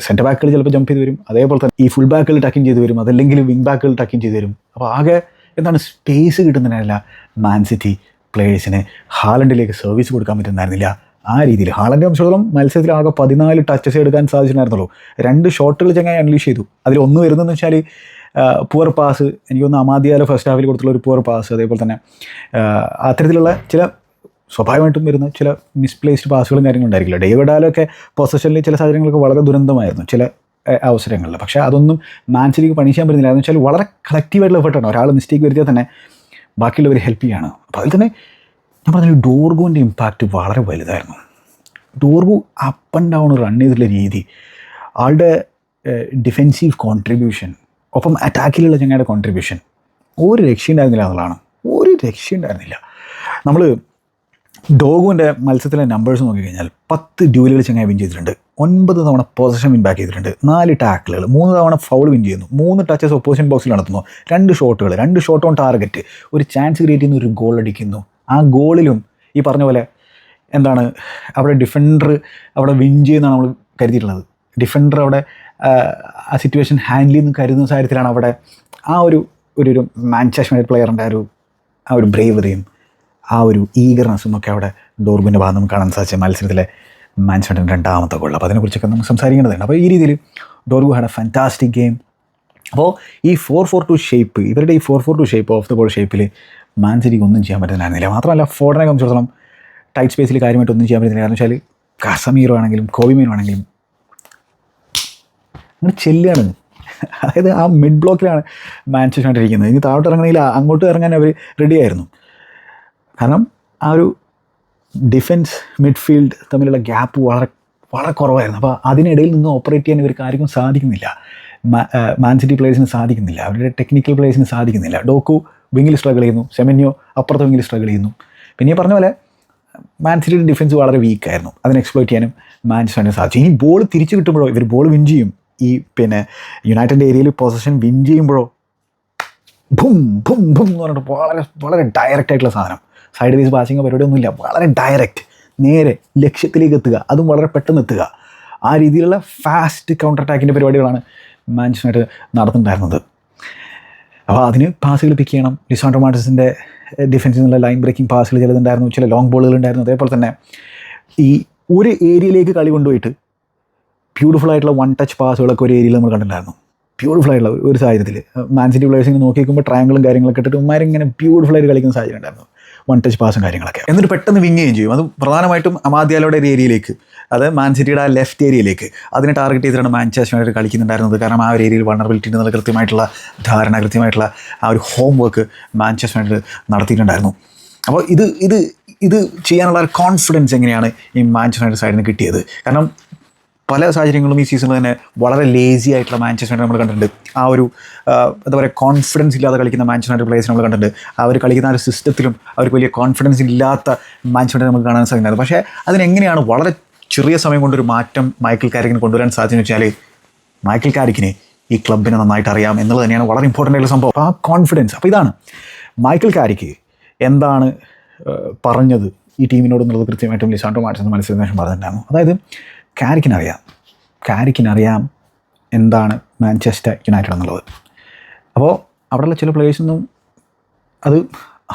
സെന്റർ ബാക്കുകൾ ചിലപ്പോൾ ജമ്പ് ചെയ്ത് വരും. അതേപോലെ തന്നെ ഈ ഫുൾ ബാക്കുകൾ ടക്കിങ് ചെയ്ത് വരും. അതല്ലെങ്കിൽ വിങ് ബാക്കുകൾ ടക്കിങ് ചെയ്ത് വരും. അപ്പോൾ ആകെ എന്താണ് സ്പേസ് കിട്ടുന്നതിനല്ല മാൻ സിറ്റി പ്ലേയേഴ്സിന് ഹാലൻഡിലേക്ക് സർവീസ് കൊടുക്കാൻ പറ്റുന്നതായിരുന്നില്ല. ആ രീതിയിൽ ഹാളന്റെ അംശത്തോളം മത്സരത്തിൽ ആകെ പതിനാല് ടച്ചസ് എടുക്കാൻ സാധിച്ചിട്ടുണ്ടായിരുന്നുള്ളൂ. രണ്ട് ഷോട്ടുകൾ ചങ്ങായി അൺലീഷ് ചെയ്തു. അതിൽ ഒന്ന് വരുന്നതെന്ന് വെച്ചാൽ പുവർ പാസ് എനിക്കൊന്ന് അമാദിയാലോ ഫസ്റ്റ് ഹാഫിൽ കൊടുത്തുള്ള ഒരു പുവർ പാസ് അതേപോലെ തന്നെ. അത്തരത്തിലുള്ള ചില സ്വാഭാവികമായിട്ടും വരുന്ന ചില മിസ്പ്ലേസ്ഡ് പാസുകളും കാര്യങ്ങളും ഉണ്ടായിരിക്കില്ല. ഡേവിഡാലൊക്കെ പൊസഷനിൽ ചില സാഹചര്യങ്ങളൊക്കെ വളരെ ദുരന്തമായിരുന്നു ചില അവസരങ്ങളിൽ. പക്ഷേ അതൊന്നും മാൻസിലേക്ക് പണി ചെയ്യാൻ പറ്റുന്നില്ല. എന്ന് വെച്ചാൽ വളരെ കളക്റ്റീവായിട്ടുള്ള എഫേർട്ടാണ് ഒരാൾ മിസ്റ്റേക്ക് വരുത്തിയാൽ തന്നെ ബാക്കിയുള്ളവർ ഹെൽപ്പ് ചെയ്യാണ്. അപ്പോൾ അതിൽ തന്നെ ഞാൻ പറഞ്ഞ ഡോർഗോന്റെ ഇമ്പാക്റ്റ് വളരെ വലുതായിരുന്നു. Dorgu up and down run ചെയ്തിട്ടുള്ള രീതി ആളുടെ ഡിഫെൻസീവ് കോൺട്രിബ്യൂഷൻ ഒപ്പം അറ്റാക്കിലുള്ള ചങ്ങയുടെ കോൺട്രിബ്യൂഷൻ ഒരു രക്ഷയുണ്ടായിരുന്നില്ല എന്നുള്ളതാണ്. ഒരു രക്ഷയുണ്ടായിരുന്നില്ല. നമ്മൾ ഡോഗുവിന്റെ മത്സരത്തിലെ നമ്പേഴ്സ് നോക്കിക്കഴിഞ്ഞാൽ പത്ത് ഡ്യൂലുകൾ ചങ്ങായി വിൻ ചെയ്തിട്ടുണ്ട്. ഒൻപത് തവണ പൊസിഷൻ വിൻ ബാക്ക് ചെയ്തിട്ടുണ്ട്. നാല് ടാക്കിളുകൾ മൂന്ന് തവണ ഫൗൾ വിൻ ചെയ്യുന്നു. മൂന്ന് ടച്ചസ് ഒപ്പോസിഷൻ ബോക്സിൽ നടത്തുന്നു. രണ്ട് ഷോട്ടുകൾ രണ്ട് ഷോട്ട് ഓൺ ടാർഗറ്റ് ഒരു ചാൻസ് ക്രിയേറ്റ് ചെയ്യുന്ന ഒരു ഗോൾ അടിക്കുന്നു. ആ ഗോളിലും ഈ പറഞ്ഞ പോലെ എന്താണ് അവിടെ ഡിഫൻഡർ അവിടെ വിൻ ചെയ്യുന്നതാണ് നമ്മൾ കരുതിയിട്ടുള്ളത്. ഡിഫൻഡർ അവിടെ ആ, സിറ്റുവേഷൻ ഹാൻഡിൽ ചെയ്യുന്ന കരുതുന്ന സാഹചര്യത്തിലാണ് അവിടെ ആ ഒരു ഒരു ഒരു മാഞ്ചസ്റ്റർ പ്ലെയറിന്റെ ആ ഒരു ആ ഒരു ബ്രേവറിയും ആ ഒരു ഈഗർനെസ്സും ഒക്കെ അവിടെ ഡോർബിന്റെ ഭാഗത്ത് നമുക്ക് കാണാൻ സാധിച്ച മത്സരത്തിലെ മാൻച്ചസ്റ്ററിന്റെ രണ്ടാമത്തെ ഗോൾ അപ്പോൾ അതിനെക്കുറിച്ചൊക്കെ നമുക്ക് സംസാരിക്കേണ്ടതുണ്ട്. അപ്പോൾ ഈ രീതിയിൽ Dorgu had a fantastic game അപ്പോൾ ഈ ഫോർ ഫോർ ടു ഷേപ്പ് ഇവരുടെ ഈ four four two shape of the ball ഷേപ്പിൽ മാൻ ഒന്നും ചെയ്യാൻ പറ്റുന്നില്ല. മാത്രമല്ല ഫോർഡിനെ സംബന്ധിച്ചിടത്തോളം ടൈറ്റ് സ്പേസിൽ കാര്യമായിട്ട് ഒന്നും ചെയ്യാൻ പറ്റുന്നില്ല. കാരണം വെച്ചാൽ കസമീറോ ആണെങ്കിലും കോവിമീനോ ആണെങ്കിലും അങ്ങനെ ചെല്ലുകയാണ്. അതായത് ആ മിഡ് ബ്ലോക്കിലാണ് മാൻച്ചസ്റ്റർ യുണൈറ്റഡ് ഇരിക്കുന്നത്. ഇനി താഴോട്ട് ഇറങ്ങണമെങ്കിൽ അങ്ങോട്ട് ഇറങ്ങാൻ അവർ റെഡിയായിരുന്നു കാരണം ആ ഒരു ഡിഫൻസ് മിഡ്ഫീൽഡ് തമ്മിലുള്ള ഗ്യാപ്പ് വളരെ വളരെ കുറവായിരുന്നു. അപ്പോൾ അതിനിടയിൽ നിന്ന് ഓപ്പറേറ്റ് ചെയ്യാൻ ഇവർക്ക് ആർക്കും സാധിക്കുന്നില്ല. മാൻസിറ്റി പ്ലേയേഴ്സിന് സാധിക്കുന്നില്ല. അവരുടെ ടെക്നിക്കൽ പ്ലേയേഴ്സിന് സാധിക്കുന്നില്ല. ഡോക്കു വിങ്ങിൽ സ്ട്രഗിൾ ചെയ്യുന്നു. സെമന്യോ അപ്പുറത്തെ വിങ്ങിൽ സ്ട്രഗിൾ ചെയ്യുന്നു. പിന്നെ പറഞ്ഞ പോലെ മാൻ സിറ്റിയുടെ ഡിഫൻസ് വളരെ വീക്കായിരുന്നു അതിനെ എക്സ്പ്ലോയിറ്റ് ചെയ്യാനും മാൻച്ചസ്റ്ററിന് സാധിച്ചു. ഇനി ബോൾ തിരിച്ചു കിട്ടുമ്പോഴോ ഇവർ ബോൾ വിൻ ചെയ്യും? ഈ പിന്നെ യുണൈറ്റഡ് ഏരിയയിൽ പൊസിഷൻ വിൻ ചെയ്യുമ്പോഴോ? ഭും ഭും ഭും എന്ന് പറഞ്ഞിട്ട് വളരെ വളരെ ഡയറക്റ്റ് ആയിട്ടുള്ള സാധനം. സൈഡ് വേസ് പാസിങ് പരിപാടിയൊന്നുമില്ല വളരെ ഡയറക്റ്റ് നേരെ ലക്ഷ്യത്തിലേക്ക് എത്തുക. അതും വളരെ പെട്ടെന്ന് എത്തുക. ആ രീതിയിലുള്ള ഫാസ്റ്റ് കൗണ്ടർ അറ്റാക്കിന്റെ പരിപാടികളാണ് മാഞ്ചസ്റ്റർ നടത്തുന്നുണ്ടായിരുന്നത്. അപ്പോൾ അതിന് പാസുകൾ പിക്ക് ചെയ്യണം. ഡിസോണ്ടർ മാർട്ടിസിന്റെ ഡിഫൻസിൽ നിന്നുള്ള ലൈൻ ബ്രേക്കിംഗ് പാസുകൾ ചിലതുണ്ടായിരുന്നു. ചില ലോങ് ബോളുകൾ ഉണ്ടായിരുന്നു. അതേപോലെ തന്നെ ഈ ഒരു ഏരിയയിലേക്ക് കളി കൊണ്ടുപോയിട്ട് ബ്യൂട്ടിഫുൾ ആയിട്ടുള്ള വൺ ടച്ച് പാസുകളൊക്കെ ഒരു ഏരിയയിൽ നമ്മൾ കണ്ടിട്ടുണ്ടായിരുന്നു. ബ്യൂട്ടിഫുൾ ആയിട്ടുള്ള ഒരു- സാഹചര്യത്തിൽ മാൻ സിറ്റി പ്ലേയേഴ്സിനെ നോക്കി നോക്കുമ്പോൾ ട്രയാങ്കിളും കാര്യങ്ങളൊക്കെ ഇട്ടിട്ട് ഉമ്മാരിങ്ങനെ ബ്യൂട്ടിഫുൾ ആയിട്ട് കളിക്കുന്ന സാഹചര്യം ഉണ്ടായിരുന്നു. വൺ ടച്ച് പാസും കാര്യങ്ങളൊക്കെ. എന്നിട്ട് പെട്ടെന്ന് വിങ് ചെയ്യും. അത് പ്രധാനമായിട്ടും അമാദ്യാലയുടെ ഒരു ഏരിയയിലേക്ക് അത് മാൻ സിറ്റിയുടെ ആ ലെഫ്റ്റ് ഏരിയയിലേക്ക് അതിനെ ടാർഗറ്റ് ചെയ്തിട്ടാണ് മാഞ്ചസ്റ്റർ യുണൈറ്റഡ് കളിക്കുന്നുണ്ടായിരുന്നത്. കാരണം ആ ഒരു ഏരിയയിൽ വണറബിലിറ്റി എന്നുള്ള കൃത്യമായിട്ടുള്ള ധാരണ കൃത്യമായിട്ടുള്ള ആ ഒരു ഹോം വർക്ക് മാഞ്ചസ്റ്റർ യുണൈറ്റഡ് നടത്തിയിട്ടുണ്ടായിരുന്നു. അപ്പോൾ ഇത് ഇത് ഇത് ചെയ്യാനുള്ള ഒരു കോൺഫിഡൻസ് എങ്ങനെയാണ് ഈ മാഞ്ചസ്റ്റർ യുണൈറ്റഡ് സൈഡിൽ നിന്ന് കിട്ടിയത്? കാരണം പല സാഹചര്യങ്ങളും ഈ സീസണിൽ തന്നെ വളരെ ലേസി ആയിട്ടുള്ള മാഞ്ചസ്റ്റർ നമ്മൾ കണ്ടിട്ടുണ്ട്. ആ ഒരു എന്താ പറയുക കോൺഫിഡൻസ് ഇല്ലാതെ കളിക്കുന്ന മാഞ്ചസ്റ്റർ പ്ലേയേഴ്സ് നമ്മൾ കണ്ടിട്ടുണ്ട്. അവർ കളിക്കുന്ന ആ ഒരു സിസ്റ്റത്തിലും അവർക്ക് വലിയ കോൺഫിഡൻസ് ഇല്ലാത്ത മാഞ്ചസ്റ്റർ നമുക്ക് കാണാൻ സാധിക്കുന്നത് പക്ഷേ അതിനെങ്ങനെയാണ് വളരെ ചെറിയ സമയം കൊണ്ടൊരു മാറ്റം മൈക്കിൾ കാരിക്കിന് കൊണ്ടുവരാൻ സാധിച്ചെന്ന് വെച്ചാൽ മൈക്കിൾ കാരിക്കിനെ ഈ ക്ലബിനെ നന്നായിട്ട് അറിയാം എന്നുള്ളത് തന്നെയാണ് വളരെ ഇമ്പോർട്ടന്റ് ആയിട്ടുള്ള സംഭവം. ആ കോൺഫിഡൻസ് അപ്പോൾ ഇതാണ് മൈക്കിൾ കാരിക്ക് എന്താണ് പറഞ്ഞത് ഈ ടീമിനോട് എന്നുള്ളത് കൃത്യമായിട്ടും ലിസാണ്ടോ മാർട്ടിന് മനസ്സിലാക്കാൻ പറഞ്ഞിട്ടുണ്ടായിരുന്നു. അതായത് കാരിക്കിനറിയാം. കാരിക്കിനറിയാം എന്താണ് മാഞ്ചസ്റ്റർ യുണൈറ്റഡ് എന്നുള്ളത്. അപ്പോൾ അവിടെയുള്ള ചില പ്ലേയേഴ്സൊന്നും അത്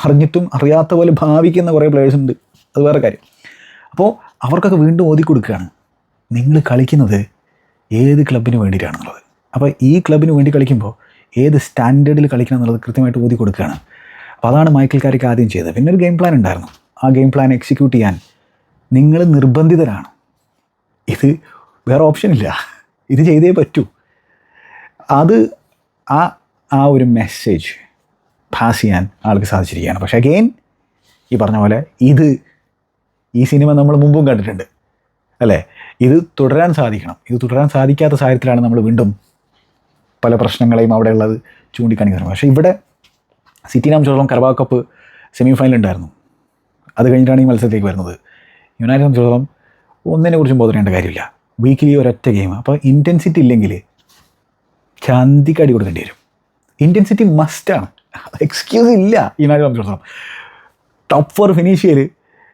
അറിഞ്ഞിട്ടും അറിയാത്ത പോലെ ഭാവിക്കുന്ന കുറേ പ്ലേയേഴ്സ് ഉണ്ട്. അത് വേറെ കാര്യം. അപ്പോൾ അവർക്കൊക്കെ വീണ്ടും ഓതി കൊടുക്കുകയാണ് നിങ്ങൾ കളിക്കുന്നത് ഏത് ക്ലബിന് വേണ്ടിയിട്ടാണെന്നുള്ളത് അപ്പോൾ ഈ ക്ലബിന് വേണ്ടി കളിക്കുമ്പോൾ ഏത് സ്റ്റാൻഡേർഡിൽ കളിക്കണം എന്നുള്ളത് കൃത്യമായിട്ട് ഓതി കൊടുക്കുകയാണ് അപ്പോൾ അതാണ് മൈക്കിൾ കാരിക്ക് ആദ്യം ചെയ്തത്. പിന്നെ ഒരു ഗെയിം പ്ലാൻ ഉണ്ടായിരുന്നു. ആ ഗെയിം പ്ലാൻ എക്സിക്യൂട്ട് ചെയ്യാൻ നിങ്ങൾ നിർബന്ധിതരാണ്. ഇത് വേറെ ഓപ്ഷൻ ഇല്ല. ഇത് ചെയ്തേ പറ്റൂ. അത് ആ ആ ഒരു മെസ്സേജ് പാസ് ചെയ്യാൻ ആൾക്ക് സാധിച്ചിരിക്കുകയാണ്. പക്ഷേ അഗെയിൻ ഈ പറഞ്ഞ പോലെ ഇത് ഈ സിനിമ നമ്മൾ മുമ്പും കണ്ടിട്ടുണ്ട്. അല്ലേ? ഇത് തുടരാൻ സാധിക്കണം. ഇത് തുടരാൻ സാധിക്കാത്ത സാഹചര്യത്തിലാണ് നമ്മൾ വീണ്ടും പല പ്രശ്നങ്ങളെയും അവിടെ ഉള്ളത് ചൂണ്ടിക്കാണിക്കുന്നത്. പക്ഷേ ഇവിടെ സിറ്റി സംബന്ധിച്ചിടത്തോളം കർബാ കപ്പ് സെമി ഫൈനൽ ഉണ്ടായിരുന്നു. അത് കഴിഞ്ഞിട്ടാണ് ഈ മത്സരത്തിലേക്ക് വരുന്നത്. യുണൈറ്റഡ് സംബന്ധിച്ചിടത്തോളം ഒന്നിനെ കുറിച്ചും ബോധനേണ്ട കാര്യമില്ല. വീക്കിലി ഒരൊറ്റ ഗെയിം അപ്പോൾ ഇന്റൻസിറ്റി ഇല്ലെങ്കിൽ ചാന്തിക്ക് അടി കൊടുക്കേണ്ടി വരും. ഇന്റൻസിറ്റി മസ്റ്റാണ് എക്സ്ക്യൂസ് ഇല്ല. യുണൈറ്റഡ് സംബന്ധിച്ചിടത്തോളം ടോപ്പ് ഫോർ ഫിനിഷ് ചെയ്യൽ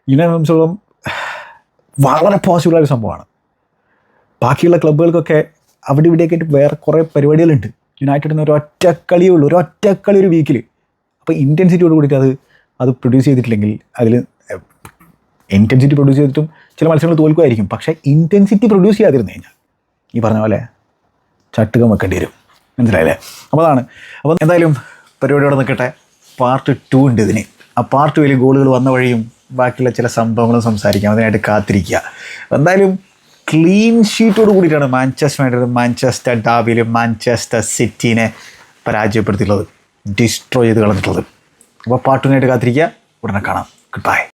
യുണൈറ്റഡ് സംബന്ധിച്ചിടത്തോളം വളരെ പോസിബിളായ സംഭവമാണ്. ബാക്കിയുള്ള ക്ലബ്ബുകൾക്കൊക്കെ അവിടെ ഇവിടെയൊക്കെ ആയിട്ട് വേറെ കുറേ പരിപാടികളുണ്ട്. യുണൈറ്റഡിന് ഒരു ഒറ്റ കളിയേ ഉള്ളൂ. ഒരു ഒറ്റ കളി ഒരു വീക്കിൽ അപ്പോൾ ഇന്റൻസിറ്റിയോട് കൂടിയിട്ട് അത് അത് പ്രൊഡ്യൂസ് ചെയ്തിട്ടില്ലെങ്കിൽ അതിൽ ഇന്റൻസിറ്റി പ്രൊഡ്യൂസ് ചെയ്തിട്ടും ചില മത്സരങ്ങൾ തോൽക്കുമായിരിക്കും. പക്ഷേ ഇന്റൻസിറ്റി പ്രൊഡ്യൂസ് ചെയ്യാതിരുന്നു കഴിഞ്ഞാൽ ഈ പറഞ്ഞ പോലെ ചട്ടുകം വെക്കേണ്ടി വരും. മനസ്സിലായില്ലേ? അപ്പോൾ അതാണ്. അപ്പോൾ എന്തായാലും പരിപാടിയോടെ നിൽക്കട്ടെ. പാർട്ട് ടു ഉണ്ട് ഇതിന്. ആ പാർട്ട് ടുവിൽ ഗോളുകൾ വന്ന വഴിയും ബാക്കിയുള്ള ചില സംഭവങ്ങളും സംസാരിക്കാം. അതിനായിട്ട് കാത്തിരിക്കുക. എന്തായാലും ക്ലീൻ ഷീറ്റോട് കൂടിയിട്ടാണ് മാഞ്ചസ്റ്റർ യുണൈറ്റഡ് മാഞ്ചസ്റ്റർ ഡാബിയിൽ മാഞ്ചസ്റ്റർ സിറ്റീനെ പരാജയപ്പെടുത്തിയിട്ടുള്ളത്. ഡിസ്ട്രോയ് ചെയ്ത് കളഞ്ഞിട്ടുള്ളത്. അപ്പോൾ പാർട്ടിനായിട്ട് കാത്തിരിക്കുക. ഉടനെ കാണാം. Good bye